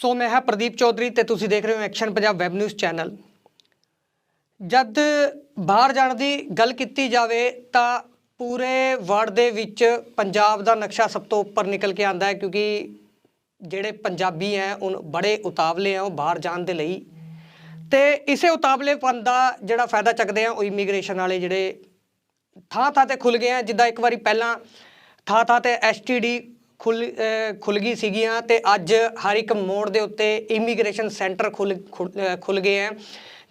ਸੋ ਮੈਂ ਹਾਂ ਪ੍ਰਦੀਪ ਚੌਧਰੀ ਤੇ ਤੁਸੀਂ ਦੇਖ ਰਹੇ ਹੋ action Punjab web news channel ਜਦ ਬਾਹਰ ਜਾਣ ਦੀ ਗੱਲ ਕੀਤੀ ਜਾਵੇ ਤਾਂ ਪੂਰੇ ਵਰਲਡ ਦੇ ਵਿੱਚ ਪੰਜਾਬ ਦਾ ਨਕਸ਼ਾ ਸਭ ਤੋਂ ਉੱਪਰ ਨਿਕਲ ਕੇ ਆਂਦਾ ਹੈ ਕਿਉਂਕਿ ਜਿਹੜੇ ਪੰਜਾਬੀ ਹੈ, ਉਹ ਬੜੇ ਉਤਾਵਲੇ ਆ ਉਹ ਬਾਹਰ ਜਾਣ ਦੇ ਲਈ। ਤੇ ਇਸੇ ਉਤਾਵਲੇਪਨ ਦਾ ਜਿਹੜਾ ਫਾਇਦਾ ਚੱਕਦੇ ਆ ਉਹ ਇਮੀਗ੍ਰੇਸ਼ਨ ਵਾਲੇ ਜਿਹੜੇ ਥਾਂ ਥਾਂ ਤੇ ਖੁੱਲ ਗਏ ਆ ਜਿੱਦਾਂ ਇੱਕ ਵਾਰੀ ਪਹਿਲਾਂ ਥਾਂ ਥਾਂ ਤੇ ਐਸਟੀਡੀ ਖੁੱਲ, ਅਹ, ਖੁੱਲ ਗਈ ਸੀਗੀਆਂ ਤੇ ਅੱਜ ਹਰ ਇੱਕ ਮੋੜ ਦੇ ਉੱਤੇ ਇਮੀਗ੍ਰੇਸ਼ਨ ਸੈਂਟਰ ਖੁੱਲ, ਖੁੱਲ- ਅਹ ਗਏ ਆ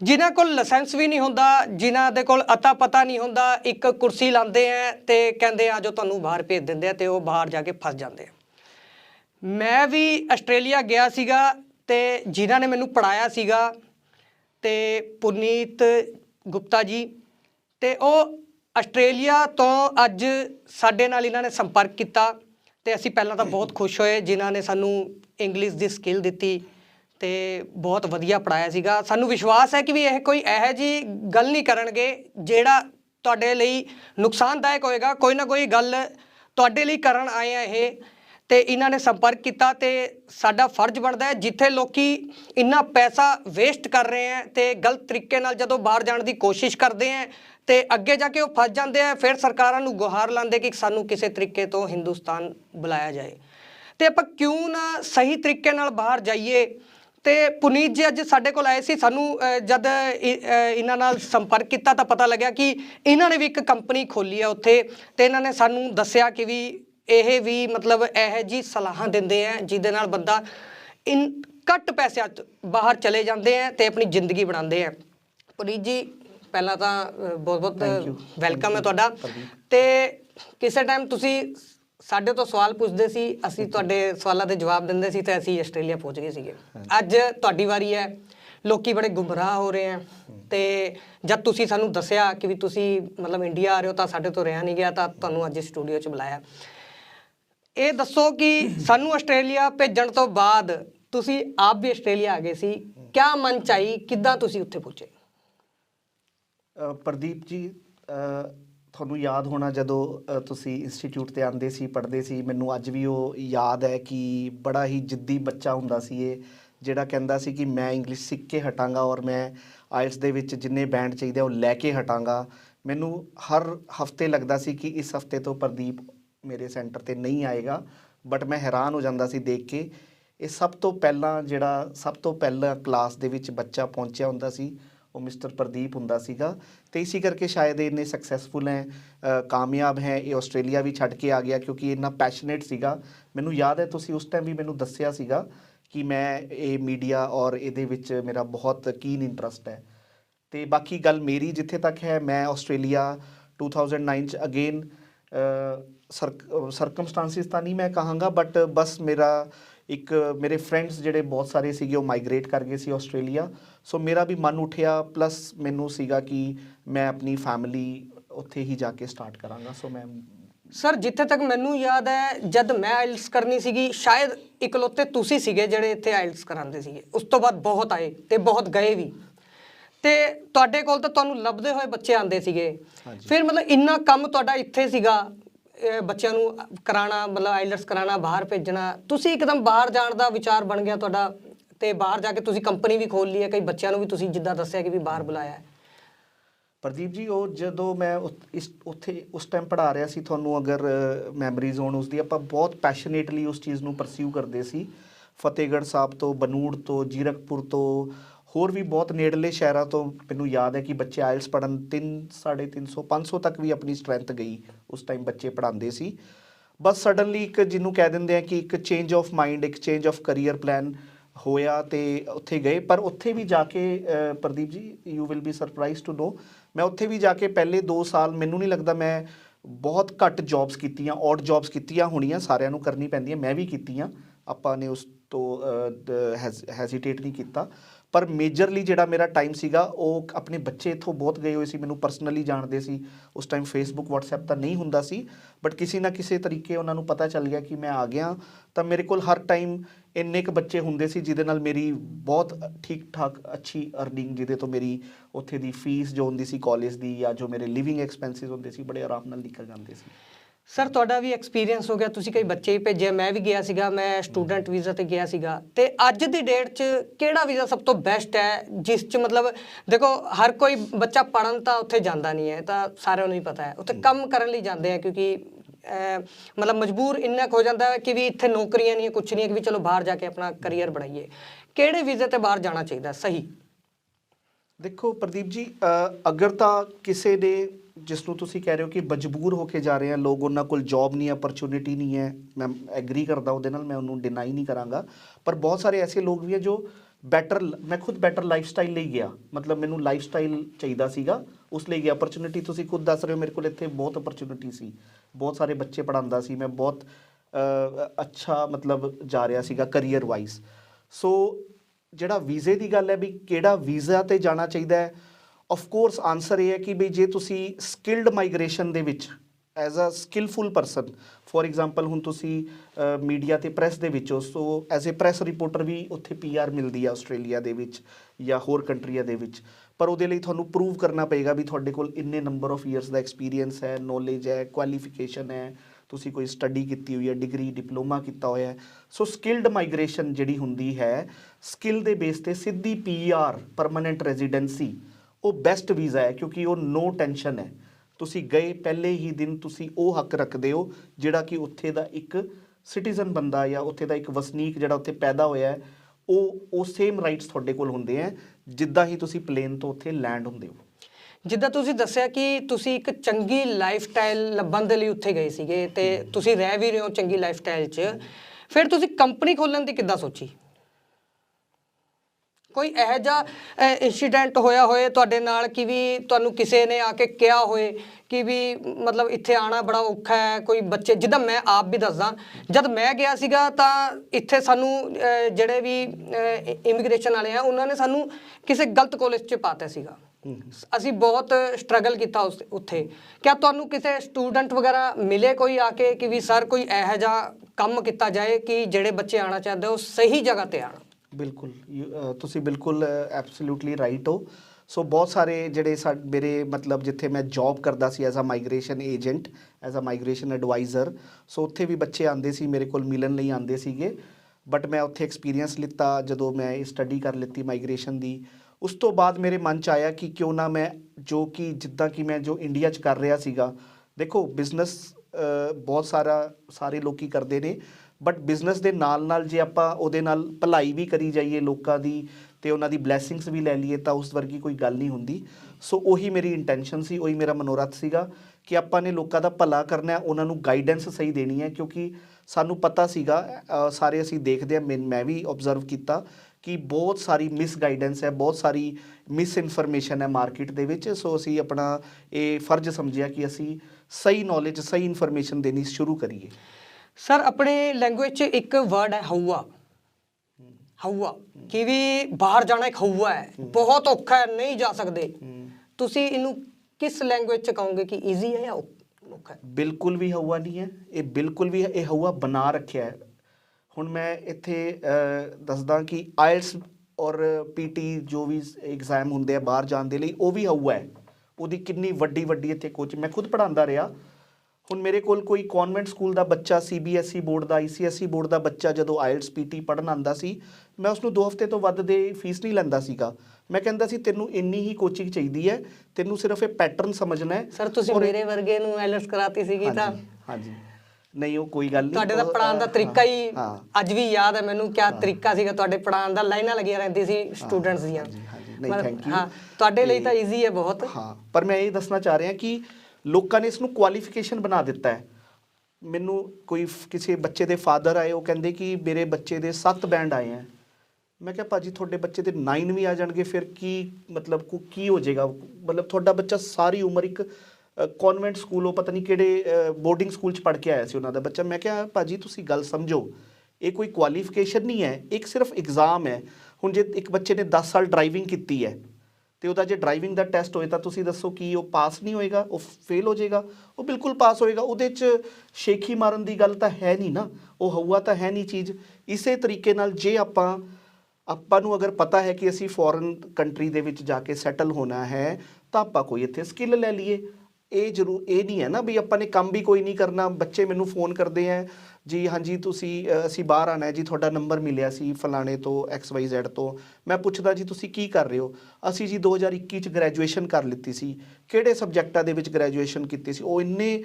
ਜਿਨ੍ਹਾਂ ਕੋਲ ਲਾਇਸੈਂਸ ਵੀ ਨਹੀਂ ਹੁੰਦਾ, ਜਿਨ੍ਹਾਂ ਦੇ ਕੋਲ ਅਤਾ ਪਤਾ ਨਹੀਂ ਹੁੰਦਾ, ਇੱਕ ਕੁਰਸੀ ਲਾਉਂਦੇ ਆ ਤੇ ਕਹਿੰਦੇ ਆ ਜੋ ਤੁਹਾਨੂੰ ਬਾਹਰ ਭੇਜ ਦਿੰਦੇ ਆ, ਤੇ ਉਹ ਬਾਹਰ ਜਾ ਕੇ ਫਸ ਜਾਂਦੇ ਆ। ਮੈਂ ਵੀ ਆਸਟ੍ਰੇਲੀਆ ਗਿਆ ਸੀਗਾ ਤੇ ਜਿਨ੍ਹਾਂ ਨੇ ਮੈਨੂੰ ਪੜਾਇਆ ਸੀਗਾ ਤੇ ਪੁਨੀਤ ਗੁਪਤਾ ਜੀ ਤੇ ਉਹ ਆਸਟ੍ਰੇਲੀਆ ਤੋਂ ਅੱਜ ਸਾਡੇ ਨਾਲ ਇਹਨਾਂ ਨੇ ਸੰਪਰਕ ਕੀਤਾ। ਤੇ ਅਸੀਂ ਪਹਿਲਾਂ ਤਾਂ ਬਹੁਤ ਖੁਸ਼ ਹੋਏ, ਜਿਨ੍ਹਾਂ ਨੇ ਸਾਨੂੰ ਇੰਗਲਿਸ਼ ਦੀ ਸਕਿੱਲ ਦਿੱਤੀ ਤੇ ਬਹੁਤ ਵਧੀਆ ਪੜਾਇਆ ਸੀਗਾ। ਸਾਨੂੰ ਵਿਸ਼ਵਾਸ ਹੈ ਕਿ ਵੀ ਇਹ ਕੋਈ ਇਹੋ ਜੀ ਗੱਲ ਨਹੀਂ ਕਰਨਗੇ ਜਿਹੜਾ ਤੁਹਾਡੇ ਲਈ ਨੁਕਸਾਨਦਾਇਕ ਹੋਏਗਾ। ਕੋਈ ਨਾ ਕੋਈ ਗੱਲ ਤੁਹਾਡੇ ਲਈ ਕਰਨ ਆਏ ਆ ਇਹ ਤੇ ਇਹਨਾਂ ਨੇ ਸੰਪਰਕ ਕੀਤਾ ਤੇ ਸਾਡਾ ਫਰਜ਼ ਬਣਦਾ ਹੈ, ਜਿੱਥੇ ਲੋਕੀ ਇੰਨਾ ਪੈਸਾ ਵੇਸਟ ਕਰ ਰਹੇ ਆ ਤੇ ਗਲਤ ਤਰੀਕੇ ਨਾਲ ਜਦੋਂ ਬਾਹਰ ਜਾਣ ਦੀ ਕੋਸ਼ਿਸ਼ ਕਰਦੇ ਆ ਤੇ ਅੱਗੇ ਜਾ ਕੇ ਉਹ ਫਸ ਜਾਂਦੇ ਆ, ਫਿਰ ਸਰਕਾਰਾਂ ਨੂੰ ਗੁਹਾਰ ਲਾਉਂਦੇ ਕਿ ਸਾਨੂੰ ਕਿਸੇ ਤਰੀਕੇ ਤੋਂ ਹਿੰਦੁਸਤਾਨ ਬੁਲਾਇਆ ਜਾਏ। ਤੇ ਆਪਾਂ ਕਿਉਂ ਨਾ ਸਹੀ ਤਰੀਕੇ ਨਾਲ ਬਾਹਰ ਜਾਈਏ? ਤੇ ਪੁਨੀਤ ਜੀ, ਅੱਜ ਸਾਡੇ ਕੋਲ ਆਏ ਸੀ, ਸਾਨੂੰ ਜਦ, ਇ- ਇਹਨਾਂ ਨਾਲ ਸੰਪਰਕ ਕੀਤਾ ਤਾਂ ਪਤਾ ਲੱਗਿਆ ਕਿ ਇਹਨਾਂ ਨੇ ਵੀ ਇੱਕ ਕੰਪਨੀ ਖੋਲੀ ਹੈ ਉੱਥੇ ਤੇ ਇਹਨਾਂ ਨੇ ਸਾਨੂੰ ਦੱਸਿਆ ਕਿ ਵੀ ਇਹ ਵੀ ਮਤਲਬ ਇਹ ਜੀ ਸਲਾਹਾਂ ਦਿੰਦੇ ਆ ਜਿਹਦੇ ਨਾਲ ਬੰਦਾ ਇਨ, ਘੱਟ ਪੈਸਿਆਂ 'ਚ ਬਾਹਰ ਚਲੇ ਜਾਂਦੇ ਆ ਤੇ ਆਪਣੀ ਜ਼ਿੰਦਗੀ ਬਣਾਉਂਦੇ ਆ। ਪੁਨੀਤ ਜੀ ਪਹਿਲਾਂ ਤਾਂ ਬਹੁਤ ਬਹੁਤ ਵੈਲਕਮ ਹੈ ਤੁਹਾਡਾ। ਤੇ ਕਿਸੇ ਟਾਈਮ ਤੁਸੀਂ ਸਾਡੇ ਤੋਂ ਸਵਾਲ ਪੁੱਛਦੇ ਸੀ ਅਸੀਂ ਤੁਹਾਡੇ ਸਵਾਲਾਂ ਦੇ ਜਵਾਬ ਦਿੰਦੇ ਸੀ ਤੇ ਅਸੀਂ ਆਸਟ੍ਰੇਲੀਆ ਪਹੁੰਚ ਗਏ ਸੀਗੇ। ਅੱਜ ਤੁਹਾਡੀ ਵਾਰੀ ਹੈ। ਲੋਕੀ ਬੜੇ ਗੁੰਮਰਾਹ ਹੋ ਰਹੇ ਆ ਤੇ ਜਦ ਤੁਸੀਂ ਸਾਨੂੰ ਦੱਸਿਆ ਕਿ ਵੀ ਤੁਸੀਂ ਮਤਲਬ ਇੰਡੀਆ ਆ ਰਹੇ ਹੋ ਤਾਂ ਸਾਡੇ ਤੋਂ ਰਿਹਾ ਨਹੀਂ ਗਿਆ ਤਾਂ ਤੁਹਾਨੂੰ ਅੱਜ ਸਟੂਡੀਓ 'ਚ ਬੁਲਾਇਆ। ਇਹ ਦੱਸੋ ਕਿ ਸਾਨੂੰ ਆਸਟ੍ਰੇਲੀਆ ਭੇਜਣ ਤੋਂ ਬਾਅਦ ਤੁਸੀਂ ਆਪ ਵੀ ਆਸਟ੍ਰੇਲੀਆ ਆ ਗਏ ਸੀ। ਕਿਆ ਮਨ ਚ ਆਈ? ਕਿੱਦਾਂ ਤੁਸੀਂ ਉੱਥੇ ਪਹੁੰਚੇ? ਪ੍ਰਦੀਪ ਜੀ ਤੁਹਾਨੂੰ ਯਾਦ ਹੋਣਾ ਜਦੋਂ ਤੁਸੀਂ ਇੰਸਟੀਚਿਊਟ ਤੇ ਆਂਦੇ ਸੀ, ਪੜ੍ਹਦੇ ਸੀ, ਮੈਨੂੰ ਅੱਜ ਵੀ ਉਹ ਯਾਦ ਹੈ ਕਿ ਬੜਾ ਹੀ ਜਿੱਦੀ ਬੱਚਾ ਹੁੰਦਾ ਸੀ ਇਹ, ਜਿਹੜਾ ਕਹਿੰਦਾ ਸੀ ਕਿ ਮੈਂ ਇੰਗਲਿਸ਼ ਸਿੱਖ ਕੇ ਹਟਾਂਗਾ ਔਰ ਮੈਂ ਆਇਲਸ ਦੇ ਵਿੱਚ ਜਿੰਨੇ ਬੈਂਡ ਚਾਹੀਦੇ ਉਹ ਲੈ ਕੇ ਹਟਾਂਗਾ। ਮੈਨੂੰ ਹਰ ਹਫ਼ਤੇ ਲੱਗਦਾ ਸੀ ਕਿ ਇਸ ਹਫ਼ਤੇ ਤੋਂ ਪ੍ਰਦੀਪ ਮੇਰੇ ਸੈਂਟਰ ਤੇ ਨਹੀਂ ਆਏਗਾ, ਬਟ ਮੈਂ ਹੈਰਾਨ ਹੋ ਜਾਂਦਾ ਸੀ ਦੇਖ ਕੇ। ਇਹ ਸਭ ਤੋਂ ਪਹਿਲਾਂ ਜਿਹੜਾ, ਸਭ ਤੋਂ ਪਹਿਲਾਂ ਕਲਾਸ ਦੇ ਵਿੱਚ ਬੱਚਾ ਪਹੁੰਚਿਆ ਹੁੰਦਾ ਸੀ ਉਹ ਮਿਸਟਰ ਪ੍ਰਦੀਪ ਹੁੰਦਾ ਸੀਗਾ ਤੇ ਇਸੇ ਕਰਕੇ ਸ਼ਾਇਦ ਇਹ ਇੰਨੇ ਸਕਸੈਸਫੁਲ ਹੈ ਕਾਮਯਾਬ ਹੈ, ਇਹ ਆਸਟ੍ਰੇਲੀਆ ਵੀ ਛੱਡ ਕੇ ਆ ਗਿਆ ਕਿਉਂਕਿ ਇੰਨਾ ਪੈਸ਼ਨੇਟ ਸੀਗਾ। ਮੈਨੂੰ ਯਾਦ ਹੈ ਤੁਸੀਂ ਉਸ ਟਾਈਮ ਵੀ ਮੈਨੂੰ ਦੱਸਿਆ ਸੀਗਾ ਕਿ ਮੈਂ ਇਹ ਮੀਡੀਆ ਔਰ ਇਹਦੇ ਵਿੱਚ ਮੇਰਾ ਬਹੁਤ ਕੀਨ ਇੰਟਰਸਟ ਹੈ। ਤੇ ਬਾਕੀ ਗੱਲ ਮੇਰੀ ਜਿੱਥੇ ਤੱਕ ਹੈ, ਮੈਂ ਆਸਟ੍ਰੇਲੀਆ 2009 ਚ ਅਗੇਨ ਸਰਕਮਸਟੈਂਸਿਸ ਤਾਂ ਨਹੀਂ ਮੈਂ ਕਹਾਂਗਾ ਬਟ ਬਸ ਮੇਰਾ ਇੱਕ ਮੇਰੇ ਫਰੈਂਡਸ ਜਿਹੜੇ ਬਹੁਤ ਸਾਰੇ ਸੀਗੇ ਉਹ ਮਾਈਗ੍ਰੇਟ ਕਰ ਗਏ ਸੀ ਆਸਟ੍ਰੇਲੀਆ। ਸੋ ਮੇਰਾ ਵੀ ਮਨ ਉਠਿਆ ਪਲੱਸ ਮੈਨੂੰ ਸੀਗਾ ਕਿ ਮੈਂ ਆਪਣੀ ਫੈਮਿਲੀ ਉੱਥੇ ਹੀ ਜਾ ਕੇ ਸਟਾਰਟ ਕਰਾਂਗਾ। ਸੋ ਮੈਂ ਸਰ ਜਿੱਥੇ ਤੱਕ ਮੈਨੂੰ ਯਾਦ ਹੈ ਜਦ ਮੈਂ ਆਇਲਸ ਕਰਨੀ ਸੀਗੀ ਸ਼ਾਇਦ ਇਕਲੌਤੇ ਤੁਸੀਂ ਸੀਗੇ ਜਿਹੜੇ ਇੱਥੇ ਆਇਲਸ ਕਰਾਉਂਦੇ ਸੀਗੇ। ਉਸ ਤੋਂ ਬਾਅਦ ਬਹੁਤ ਆਏ ਤੇ ਬਹੁਤ ਗਏ ਵੀ। ਤੇ ਤੁਹਾਡੇ ਕੋਲ ਤਾਂ ਤੁਹਾਨੂੰ ਲੱਭਦੇ ਹੋਏ ਬੱਚੇ ਆਉਂਦੇ ਸੀਗੇ। ਫਿਰ ਮਤਲਬ ਇੰਨਾ ਕੰਮ ਤੁਹਾਡਾ ਇੱਥੇ ਸੀਗਾ ਬੱਚਿਆਂ ਨੂੰ ਕਰਾਉਣਾ ਮਤਲਬ ਆਇਲਸ ਕਰਾਉਣਾ ਬਾਹਰ ਭੇਜਣਾ। ਤੁਸੀਂ ਇੱਕਦਮ ਬਾਹਰ ਜਾਣ ਦਾ ਵਿਚਾਰ ਬਣ ਗਿਆ ਤੁਹਾਡਾ ਤੇ ਬਾਹਰ ਜਾ ਕੇ ਤੁਸੀਂ ਕੰਪਨੀ ਵੀ ਖੋਲ ਲਈ ਹੈ, ਕਈ ਬੱਚਿਆਂ ਨੂੰ ਵੀ ਤੁਸੀਂ ਜਿੱਦਾਂ ਦੱਸਿਆ ਕਿ ਵੀ ਬਾਹਰ ਬੁਲਾਇਆ ਹੈ। ਪ੍ਰਦੀਪ ਜੀ, ਉਹ ਜਦੋਂ ਮੈਂ ਇਸ, ਉੱਥੇ ਉਸ ਟਾਈਮ ਪੜ੍ਹਾ ਰਿਹਾ ਸੀ, ਤੁਹਾਨੂੰ ਅਗਰ ਮੈਮਰੀਜ਼ ਹੋਣ ਉਸ ਦੀ, ਆਪਾਂ ਬਹੁਤ ਪੈਸ਼ਨੇਟਲੀ ਉਸ ਚੀਜ਼ ਨੂੰ ਪਰਸਿਊ ਕਰਦੇ ਸੀ। ਫਤਿਹਗੜ੍ਹ ਸਾਹਿਬ ਤੋਂ, ਬਨੂੜ ਤੋਂ, ਜੀਰਕਪੁਰ ਤੋਂ ਹੋਰ ਵੀ ਬਹੁਤ ਨੇੜਲੇ ਸ਼ਹਿਰਾਂ ਤੋਂ ਮੈਨੂੰ ਯਾਦ ਹੈ ਕਿ ਬੱਚੇ ਆਇਲਸ ਪੜਨ 3 350 500 ਤੱਕ ਵੀ ਆਪਣੀ ਸਟਰੈਂਥ ਗਈ ਉਸ ਟਾਈਮ ਬੱਚੇ ਪੜਾਉਂਦੇ ਸੀ। ਬਸ ਸਡਨਲੀ ਇੱਕ ਜਿਹਨੂੰ ਕਹਿ ਦਿੰਦੇ ਆ ਕਿ ਇੱਕ ਚੇਂਜ ਆਫ ਮਾਈਂਡ ਇੱਕ ਚੇਂਜ ਆਫ ਕੈਰੀਅਰ ਪਲਾਨ ਹੋਇਆ ਤੇ ਉੱਥੇ ਗਏ। ਪਰ ਉੱਥੇ ਵੀ ਜਾ ਕੇ Pradeep ji you will be surprise to know ਮੈਂ ਉੱਥੇ ਵੀ ਜਾ ਕੇ ਪਹਿਲੇ 2 ਸਾਲ ਮੈਨੂੰ ਨਹੀਂ ਲੱਗਦਾ ਮੈਂ ਬਹੁਤ ਘੱਟ ਜੌਬਸ ਕੀਤੀਆਂ ਔਰ ਜੌਬਸ ਕੀਤੀਆਂ ਹੋਣੀਆਂ, ਸਾਰਿਆਂ ਨੂੰ ਕਰਨੀ ਪੈਂਦੀਆਂ, ਮੈਂ ਵੀ ਕੀਤੀਆਂ। ਆਪਾਂ ਨੇ ਉਸ ਤੋਂ ਹੈਜ਼ਿਟੇਟ ਨਹੀਂ ਕੀਤਾ। ਪਰ ਮੇਜਰਲੀ ਜਿਹੜਾ ਮੇਰਾ ਟਾਈਮ ਸੀਗਾ, ਉਹ ਆਪਣੇ ਬੱਚੇ ਇੱਥੋਂ ਬਹੁਤ ਗਏ ਹੋਏ ਸੀ, ਮੈਨੂੰ ਪਰਸਨਲੀ ਜਾਣਦੇ ਸੀ। ਉਸ ਟਾਈਮ ਫੇਸਬੁੱਕ WhatsApp ਤਾਂ ਨਹੀਂ ਹੁੰਦਾ ਸੀ ਬਟ ਕਿਸੇ ਨਾ ਕਿਸੇ ਤਰੀਕੇ ਉਹਨਾਂ ਨੂੰ ਪਤਾ ਚੱਲ ਗਿਆ ਕਿ ਮੈਂ ਆ ਗਿਆ। ਤਾਂ ਮੇਰੇ ਕੋਲ ਹਰ ਟਾਈਮ ਇੰਨੇ ਕੁ ਬੱਚੇ ਹੁੰਦੇ ਸੀ, ਜਿਹਦੇ ਨਾਲ ਮੇਰੀ ਬਹੁਤ ਠੀਕ ਠਾਕ ਅੱਛੀ ਅਰਨਿੰਗ ਜਿਹਦੇ ਤੋਂ ਮੇਰੀ ਉੱਥੇ ਦੀ ਫੀਸ ਜੋ ਹੁੰਦੀ ਸੀ ਕਾਲਜ ਦੀ ਜਾਂ ਜੋ ਮੇਰੇ ਲਿਵਿੰਗ ਐਕਸਪੈਂਸਿਸ ਹੁੰਦੇ ਸੀ, ਬੜੇ ਆਰਾਮ ਨਾਲ ਨਿਕਲ ਜਾਂਦੇ ਸੀ। ਸਰ ਤੁਹਾਡਾ ਵੀ ਐਕਸਪੀਰੀਅੰਸ ਹੋ ਗਿਆ ਤੁਸੀਂ ਕਈ ਬੱਚੇ ਹੀ ਭੇਜੇ ਮੈਂ ਵੀ ਗਿਆ ਸੀਗਾ ਮੈਂ ਸਟੂਡੈਂਟ ਵੀਜ਼ਾ ਤੇ ਗਿਆ ਸੀਗਾ। ਤੇ ਅੱਜ ਦੀ ਡੇਟ 'ਚ ਕਿਹੜਾ ਵੀਜ਼ਾ ਸਭ ਤੋਂ ਬੈਸਟ ਹੈ ਜਿਸ 'ਚ ਮਤਲਬ ਦੇਖੋ ਹਰ ਕੋਈ ਬੱਚਾ ਪੜਨ ਤਾਂ ਉੱਥੇ ਜਾਂਦਾ ਨਹੀਂ ਹੈ ਤਾਂ ਸਾਰਿਆਂ ਨੂੰ ਹੀ ਪਤਾ ਹੈ। ਉੱਥੇ ਕੰਮ ਕਰਨ ਲਈ ਜਾਂਦੇ ਆ ਕਿਉਂਕਿ ਮਤਲਬ ਮਜਬੂਰ ਇੰਨਾ ਹੋ ਜਾਂਦਾ ਕਿ ਵੀ ਇੱਥੇ ਨੌਕਰੀਆਂ ਨਹੀਂ ਕੁਛ ਨਹੀਂ ਕਿ ਵੀ ਚਲੋ ਬਾਹਰ ਜਾ ਕੇ ਆਪਣਾ ਕੈਰੀਅਰ ਬਣਾਈਏ। ਕਿਹੜੇ ਵੀਜ਼ੇ ਤੇ ਬਾਹਰ ਜਾਣਾ ਚਾਹੀਦਾ ਸਹੀ? ਦੇਖੋ ਪ੍ਰਦੀਪ ਜੀ ਅਗਰ ਤਾਂ ਕਿਸੇ ਦੇ ਜਿਸ ਨੂੰ ਤੁਸੀਂ ਕਹਿ ਰਹੇ ਹੋ ਕਿ ਮਜਬੂਰ ਹੋ ਕੇ ਜਾ ਰਹੇ ਆ, ਲੋਕ ਉਹਨਾਂ ਕੋਲ ਜੌਬ ਨਹੀਂ ਹੈ ਅਪਰਚੂਨਿਟੀ ਨਹੀਂ ਹੈ, ਮੈਂ ਐਗਰੀ ਕਰਦਾ ਉਹਦੇ ਨਾਲ, ਮੈਂ ਉਹਨੂੰ ਡਿਨਾਈ ਨਹੀਂ ਕਰਾਂਗਾ। ਪਰ ਬਹੁਤ ਸਾਰੇ ਐਸੇ ਲੋਕ ਵੀ ਹੈ ਜੋ ਬੈਟਰ ਮੈਂ ਖੁਦ ਬੈਟਰ ਲਾਈਫਸਟਾਈਲ ਲਈ ਗਿਆ। ਮਤਲਬ ਮੈਨੂੰ ਲਾਈਫਸਟਾਈਲ ਚਾਹੀਦਾ ਸੀਗਾ, ਉਸ ਲਈ ਗਿਆ। ਅਪਰਚੂਨਿਟੀ ਤੁਸੀਂ ਖੁਦ ਦੱਸ ਰਹੇ ਹੋ, ਮੇਰੇ ਕੋਲ ਇੱਥੇ ਬਹੁਤ ਅਪਰਚੂਨਿਟੀ ਸੀ। ਬਹੁਤ ਸਾਰੇ ਬੱਚੇ ਪੜਾਉਂਦਾ ਸੀ, ਮੈਂ ਬਹੁਤ ਅੱਛਾ ਮਤਲਬ ਜਾ ਰਿਹਾ ਸੀਗਾ ਕੈਰੀਅਰ ਵਾਈਜ਼ ਸੋ ਜਿਹੜਾ ਵੀਜ਼ੇ ਦੀ ਗੱਲ ਹੈ ਵੀ ਕਿਹੜਾ ਵੀਜ਼ਾ ਤੇ ਜਾਣਾ ਚਾਹੀਦਾ ਹੈ? ਆਫ ਕੋਰਸ ਆਨਸਰ ਇਹ ਹੈ ਕਿ ਬਈ ਜੇ ਤੁਸੀਂ ਸਕਿਲਡ ਮਾਈਗ੍ਰੇਸ਼ਨ ਦੇ ਵਿੱਚ as a skillful person for example ਹੁਣ ਤੁਸੀਂ ਮੀਡੀਆ ਤੇ ਪ੍ਰੈਸ ਦੇ ਵਿੱਚੋਂ so as a press reporter ਵੀ ਉੱਥੇ ਪੀਆਰ ਮਿਲਦੀ ਹੈ ਆਸਟ੍ਰੇਲੀਆ ਦੇ ਵਿੱਚ ਜਾਂ ਹੋਰ ਕੰਟਰੀਆਂ ਦੇ ਵਿੱਚ। ਪਰ ਉਹਦੇ ਲਈ ਤੁਹਾਨੂੰ ਪ੍ਰੂਵ ਕਰਨਾ ਪਏਗਾ ਵੀ ਤੁਹਾਡੇ ਕੋਲ ਇੰਨੇ ਨੰਬਰ ਆਫ ਇਅਰਸ ਦਾ ਐਕਸਪੀਰੀਅੰਸ ਹੈ ਨੋਲੇਜ ਹੈ ਕੁਆਲੀਫਿਕੇਸ਼ਨ ਹੈ, ਤੁਸੀਂ ਕੋਈ ਸਟੱਡੀ ਕੀਤੀ ਹੋਈ ਹੈ ਡਿਗਰੀ ਡਿਪਲੋਮਾ ਕੀਤਾ ਹੋਇਆ ਹੈ। ਸੋ ਸਕਿਲਡ ਮਾਈਗ੍ਰੇਸ਼ਨ ਜਿਹੜੀ ਹੁੰਦੀ ਹੈ ਸਕਿੱਲ ਦੇ ਬੇਸ ਤੇ ਸਿੱਧੀ ਪੀਆਰ ਪਰਮਨੈਂਟ ਰੈਜ਼ੀਡੈਂਸੀ ਉਹ ਬੈਸਟ ਵੀਜ਼ਾ ਹੈ ਕਿਉਂਕਿ ਉਹ ਨੋ ਟੈਨਸ਼ਨ ਹੈ। ਤੁਸੀਂ ਗਏ ਪਹਿਲੇ ਹੀ ਦਿਨ ਤੁਸੀਂ ਉਹ ਹੱਕ ਰੱਖਦੇ ਹੋ ਜਿਹੜਾ ਕਿ ਉੱਥੇ ਦਾ ਇੱਕ ਸਿਟੀਜ਼ਨ ਬੰਦਾ ਜਾਂ ਉੱਥੇ ਦਾ ਇੱਕ ਵਸਨੀਕ ਜਿਹੜਾ ਉੱਥੇ ਪੈਦਾ ਹੋਇਆ ਹੈ ਉਹ ਉਹ ਸੇਮ ਰਾਈਟਸ ਤੁਹਾਡੇ ਕੋਲ ਹੁੰਦੇ ਹੈ ਜਿੱਦਾਂ ਹੀ ਤੁਸੀਂ ਪਲੇਨ ਤੋਂ ਉੱਥੇ ਲੈਂਡ ਹੁੰਦੇ ਹੋ। ਜਿੱਦਾਂ ਤੁਸੀਂ ਦੱਸਿਆ ਕਿ ਤੁਸੀਂ ਇੱਕ ਚੰਗੀ ਲਾਈਫ ਸਟਾਈਲ ਲੱਭਣ ਦੇ ਲਈ ਉੱਥੇ ਗਏ ਸੀਗੇ ਤੇ ਤੁਸੀਂ ਰਹਿ ਵੀ ਰਹੇ ਹੋ ਚੰਗੀ ਲਾਈਫ ਸਟਾਈਲ 'ਚ ਫਿਰ ਤੁਸੀਂ ਕੰਪਨੀ ਖੋਲਣ ਦੀ ਕਿੱਦਾਂ ਸੋਚੀ? ਕੋਈ ਇਹੋ ਜਿਹਾ ਇਨਸੀਡੈਂਟ ਹੋਇਆ ਹੋਏ ਤੁਹਾਡੇ ਨਾਲ ਕਿ ਵੀ ਤੁਹਾਨੂੰ ਕਿਸੇ ਨੇ ਆ ਕੇ ਕਿਹਾ ਹੋਏ ਕਿ ਵੀ ਮਤਲਬ ਇੱਥੇ ਆਣਾ ਬੜਾ ਔਖਾ ਹੈ ਕੋਈ ਬੱਚੇ ਜਿੱਦਾਂ ਮੈਂ ਆਪ ਵੀ ਦੱਸਦਾ ਜਦ ਮੈਂ ਗਿਆ ਸੀਗਾ ਤਾਂ ਇੱਥੇ ਸਾਨੂੰ ਜਿਹੜੇ ਵੀ ਇਮੀਗ੍ਰੇਸ਼ਨ ਵਾਲੇ ਆ ਉਹਨਾਂ ਨੇ ਸਾਨੂੰ ਕਿਸੇ ਗਲਤ ਕਾਲਜ 'ਚ ਪਾਤਾ ਸੀਗਾ। ਅਸੀਂ ਬਹੁਤ ਸਟਰਗਲ ਕੀਤਾ ਉਸ ਉੱਥੇ। ਕਿਆ ਤੁਹਾਨੂੰ ਕਿਸੇ ਸਟੂਡੈਂਟ ਵਗੈਰਾ ਮਿਲੇ ਕੋਈ ਆ ਕੇ ਕਿ ਵੀ ਸਰ ਕੋਈ ਇਹੋ ਜਿਹਾ ਕੰਮ ਕੀਤਾ ਜਾਏ ਕਿ ਜਿਹੜੇ ਬੱਚੇ ਆਣਾ ਚਾਹੁੰਦੇ ਉਹ ਸਹੀ ਜਗ੍ਹਾ ਤੇ ਆਣ ਬਿਲਕੁਲ ਯੂ- ਅ, ਤੁਸੀਂ ਬਿਲਕੁਲ ਐਬਸੋਲੂਟਲੀ ਰਾਈਟ ਹੋ ਸੋ ਬਹੁਤ ਸਾਰੇ ਜਿਹੜੇ ਸਾ- ਮੇਰੇ ਮਤਲਬ ਜਿੱਥੇ ਮੈਂ ਜੌਬ ਕਰਦਾ ਸੀ as a migration agent as a migration adviser so ਉੱਥੇ ਵੀ ਬੱਚੇ ਆਉਂਦੇ ਸੀ ਮੇਰੇ ਕੋਲ ਮਿਲਣ ਲਈ ਆਉਂਦੇ ਸੀਗੇ ਬਟ ਮੈਂ ਉੱਥੇ ਐਕਸਪੀਰੀਅੰਸ ਲਿੱਤਾ ਜਦੋਂ ਮੈਂ ਇਹ ਸਟੱਡੀ ਕਰ ਲਿੱਤੀ ਮਾਈਗ੍ਰੇਸ਼ਨ ਦੀ ਉਸ ਤੋਂ ਬਾਅਦ ਮੇਰੇ ਮਨ ਚ ਆਇਆ ਕਿ ਕਿਉਂ ਨਾ ਮੈਂ ਜੋ ਕਿ ਜਿੱਦਾਂ ਕਿ ਮੈਂ ਜੋ ਇੰਡੀਆ ਚ ਕਰ ਰਿਹਾ ਸੀਗਾ ਦੇਖੋ ਬਿਜ਼ਨਸ ਬਹੁਤ ਸਾਰਾ ਸਾਰੇ ਲੋਕੀ ਕਰਦੇ ਨੇ ਬਟ ਬਿਜ਼ਨਸ ਦੇ ਨਾਲ ਨਾਲ ਜੇ ਆਪਾਂ ਉਹਦੇ ਨਾਲ ਭਲਾਈ ਵੀ ਕਰੀ ਜਾਈਏ ਲੋਕਾਂ ਦੀ ਤੇ ਉਹਨਾਂ ਦੀ ਬਲੇਸਿੰਗਸ ਵੀ ਲੈ ਲਈਏ, ਤਾਂ ਉਸ ਵਰਗੀ ਕੋਈ ਗੱਲ ਨਹੀਂ ਹੁੰਦੀ। ਸੋ ਉਹੀ ਮੇਰੀ ਇੰਟੈਂਸ਼ਨ ਸੀ, ਉਹੀ ਮੇਰਾ ਮਨੋਰਥ ਸੀਗਾ ਕਿ ਆਪਾਂ ਨੇ ਲੋਕਾਂ ਦਾ ਭਲਾ ਕਰਨਾ ਹੈ, ਉਹਨਾਂ ਨੂੰ ਗਾਈਡੈਂਸ ਸਹੀ ਦੇਣੀ ਹੈ, ਕਿਉਂਕਿ ਸਾਨੂੰ ਪਤਾ ਸੀਗਾ ਸਾਰੇ ਅਸੀਂ ਦੇਖਦੇ ਆ ਮੈਂ ਵੀ ਆਬਜ਼ਰਵ ਕੀਤਾ ਕਿ ਬਹੁਤ ਸਾਰੀ ਮਿਸ ਗਾਈਡੈਂਸ ਹੈ, ਬਹੁਤ ਸਾਰੀ ਮਿਸ ਇਨਫੋਰਮੇਸ਼ਨ ਹੈ ਮਾਰਕੀਟ ਦੇ ਵਿੱਚ। ਸੋ ਅਸੀਂ ਆਪਣਾ ਇਹ ਫਰਜ਼ ਸਮਝਿਆ ਕਿ ਅਸੀਂ ਸਹੀ ਨੌਲੇਜ ਸਹੀ ਇਨਫੋਰਮੇਸ਼ਨ ਦੇਣੀ ਸ਼ੁਰੂ ਕਰੀਏ। ਸਰ ਆਪਣੇ ਲੈਂਗੁਏਜ 'ਚ ਇੱਕ ਵਰਡ ਹੈ ਹਊਆ। ਹਊਆ। ਕਿ ਵੀ ਬਾਹਰ ਜਾਣਾ ਇੱਕ ਹਊਆ ਹੈ। ਬਹੁਤ ਔਖਾ ਹੈ ਨਹੀਂ ਜਾ ਸਕਦੇ। ਤੁਸੀਂ ਇਹਨੂੰ ਕਿਸ ਲੈਂਗੁਏਜ 'ਚ ਕਹੋਗੇ ਕਿ ਈਜ਼ੀ ਹੈ ਜਾਂ ਔਖਾ ਹੈ? ਬਿਲਕੁਲ ਵੀ ਹਵਾ ਨਹੀਂ ਹੈ। ਇਹ ਬਿਲਕੁਲ ਵੀ ਇਹ ਹਵਾ ਬਣਾ ਰੱਖਿਆ ਹੈ। ਹੁਣ ਮੈਂ ਇੱਥੇ ਦੱਸਦਾ ਕਿ ਆਇਲਸ ਔਰ ਪੀਟੀ ਜੋ ਵੀ ਐਗਜ਼ਾਮ ਹੁੰਦੇ ਆ ਬਾਹਰ ਜਾਣ ਦੇ ਲਈ ਉਹ ਵੀ ਹਵਾ ਹੈ। ਉਹਦੀ ਕਿੰਨੀ ਵੱਡੀ ਵੱਡੀ ਇੱਥੇ ਕੋਚ ਮੈਂ ਖੁਦ ਪੜਾਉਂਦਾ ਰਿਹਾ। ਹੁਣ ਮੇਰੇ ਕੋਲ ਕੋਈ ਕਨਵੈਂਟ ਸਕੂਲ ਦਾ ਬੱਚਾ ਸੀਬੀਐਸਈ ਬੋਰਡ ਦਾ ਆਈਸੀਐਸਈ ਬੋਰਡ ਦਾ ਬੱਚਾ ਜਦੋਂ ਆਇਲਸ ਪੀਟੀ ਪੜਨ ਆਂਦਾ ਸੀ ਮੈਂ ਉਸ ਨੂੰ 2 ਹਫ਼ਤੇ ਤੋਂ ਵੱਧ ਦੇ ਫੀਸ ਨਹੀਂ ਲੈਂਦਾ ਸੀਗਾ। ਮੈਂ ਕਹਿੰਦਾ ਸੀ ਤੈਨੂੰ ਇੰਨੀ ਹੀ ਕੋਚਿੰਗ ਚਾਹੀਦੀ ਹੈ ਤੈਨੂੰ ਸਿਰਫ ਇਹ ਪੈਟਰਨ ਸਮਝਣਾ ਹੈ ਸਰ ਤੁਸੀਂ ਮੇਰੇ ਵਰਗੇ ਨੂੰ ਆਈਲੈਟਸ ਕਰਾਤੀ ਸੀਗੀ ਤਾਂ ਹਾਂਜੀ ਨਹੀਂ ਉਹ ਕੋਈ ਗੱਲ ਨਹੀਂ। ਤੁਹਾਡੇ ਦਾ ਪੜਾਉਣ ਦਾ ਤਰੀਕਾ ਹੀ ਅੱਜ ਵੀ ਯਾਦ ਹੈ ਮੈਨੂੰ ਕਿਆ ਤਰੀਕਾ ਸੀਗਾ ਤੁਹਾਡੇ ਪੜਾਉਣ ਦਾ ਲਾਈਨਾਂ ਲੱਗੀਆਂ ਰਹਿੰਦੀ ਸੀ ਸਟੂਡੈਂਟਸ ਦੀਆਂ। ਨਹੀਂ, you। ਹਾਂ ਤੁਹਾਡੇ ਲਈ ਤਾਂ ਈਜ਼ੀ ਹੈ ਬਹੁਤ। ਹਾਂ ਪਰ ਮੈਂ ਇਹ ਦੱਸਣਾ ਚਾਹ ਰਿਹਾ ਕਿ ਲੋਕਾਂ ਨੇ ਇਸ ਨੂੰ ਕੁਆਲੀਫਿਕੇਸ਼ਨ ਬਣਾ ਦਿੱਤਾ ਹੈ। ਮੈਨੂੰ ਕੋਈ ਕਿਸੇ ਬੱਚੇ ਦੇ ਫਾਦਰ ਆਏ, ਉਹ ਕਹਿੰਦੇ ਕਿ ਮੇਰੇ ਬੱਚੇ ਦੇ 7 ਬੈਂਡ ਆਏ ਹੈ। ਮੈਂ ਕਿਹਾ, ਭਾਜੀ, ਤੁਹਾਡੇ ਬੱਚੇ ਦੇ 9 ਵੀ ਆ ਜਾਣਗੇ, ਫਿਰ ਕੀ ਮਤਲਬ ਕੋ, ਕੀ ਹੋ ਜਾਏਗਾ? ਮਤਲਬ ਤੁਹਾਡਾ ਬੱਚਾ ਸਾਰੀ ਉਮਰ ਇੱਕ ਕਨਵੈਂਟ ਸਕੂਲ ਉਹ ਪਤਾ ਨਹੀਂ ਕਿਹੜੇ ਬੋਰਡਿੰਗ ਸਕੂਲ ਚ ਪੜ੍ਹ ਕੇ ਆਇਆ ਸੀ ਉਹਨਾਂ ਦਾ ਬੱਚਾ। ਮੈਂ ਕਿਹਾ, ਭਾਜੀ, ਤੁਸੀਂ ਗੱਲ ਸਮਝੋ। ਇਹ ਕੋਈ ਕੁਆਲੀਫਿਕੇਸ਼ਨ ਨਹੀਂ ਹੈ, ਇੱਕ ਸਿਰਫ ਐਗਜ਼ਾਮ ਹੈ। ਹੁਣ ਜੇ ਇੱਕ ਬੱਚੇ ਨੇ 10 ਸਾਲ ਡਰਾਈਵਿੰਗ ਕੀਤੀ ਹੈ ਤੇ ਉਹਦਾ ਜੇ ਡਰਾਈਵਿੰਗ ਦਾ ਟੈਸਟ ਹੋਏ ਤਾਂ ਤੁਸੀਂ ਦੱਸੋ ਕੀ ਉਹ ਪਾਸ ਨਹੀਂ ਹੋਏਗਾ, ਉਹ ਫੇਲ ਹੋ ਜਾਏਗਾ, ਉਹ ਬਿਲਕੁਲ ਪਾਸ ਹੋਏਗਾ। ਉਹਦੇ 'ਚ ਸ਼ੇਖੀ ਮਾਰਨ ਦੀ ਗੱਲ ਤਾਂ ਹੈ ਨਹੀਂ ਨਾ, ਉਹ ਹਊਆ ਤਾਂ ਹੈ ਨਹੀਂ ਚੀਜ਼। ਇਸੇ ਤਰੀਕੇ ਨਾਲ ਜੇ ਆਪਾਂ ਆਪਾਂ ਨੂੰ ਅਗਰ ਪਤਾ ਹੈ ਕਿ ਅਸੀਂ ਫੋਰਨ ਕੰਟਰੀ ਦੇ ਵਿੱਚ ਜਾ ਕੇ ਸੈਟਲ ਹੋਣਾ ਹੈ, ਤਾਂ ਆਪਾਂ ਕੋਈ ਇੱਥੇ ਸਕਿੱਲ ਲੈ ਲਈਏ। ਇਹ ਜ਼ਰੂਰ, ਇਹ ਨਹੀਂ ਹੈ ਨਾ ਵੀ ਆਪਾਂ ਨੇ ਕੰਮ ਵੀ ਕੋਈ ਨਹੀਂ ਕਰਨਾ, ਬੱਚੇ ਮੈਨੂੰ ਫੋਨ ਕਰਦੇ ਆ ਜੀ, ਹਾਂਜੀ, ਤੁਸੀਂ ਅਸੀਂ ਬਾਹਰ ਆਣਾ ਜੀ, ਤੁਹਾਡਾ ਨੰਬਰ ਮਿਲਿਆ ਸੀ ਫਲਾਣੇ ਤੋਂ ਐਕਸ XYZ ਤੋਂ। ਮੈਂ ਪੁੱਛਦਾ ਜੀ, ਤੁਸੀਂ ਕੀ ਕਰ ਰਹੇ ਹੋ? ਅਸੀਂ ਜੀ 2021 ਚ ਗ੍ਰੈਜੂਏਸ਼ਨ ਕਰ ਲਿੱਤੀ ਸੀ। ਕਿਹੜੇ ਸਬਜੈਕਟਾਂ ਦੇ ਵਿੱਚ ਗ੍ਰੈਜੂਏਸ਼ਨ ਕੀਤੀ ਸੀ? ਉਹ ਇੰਨੇ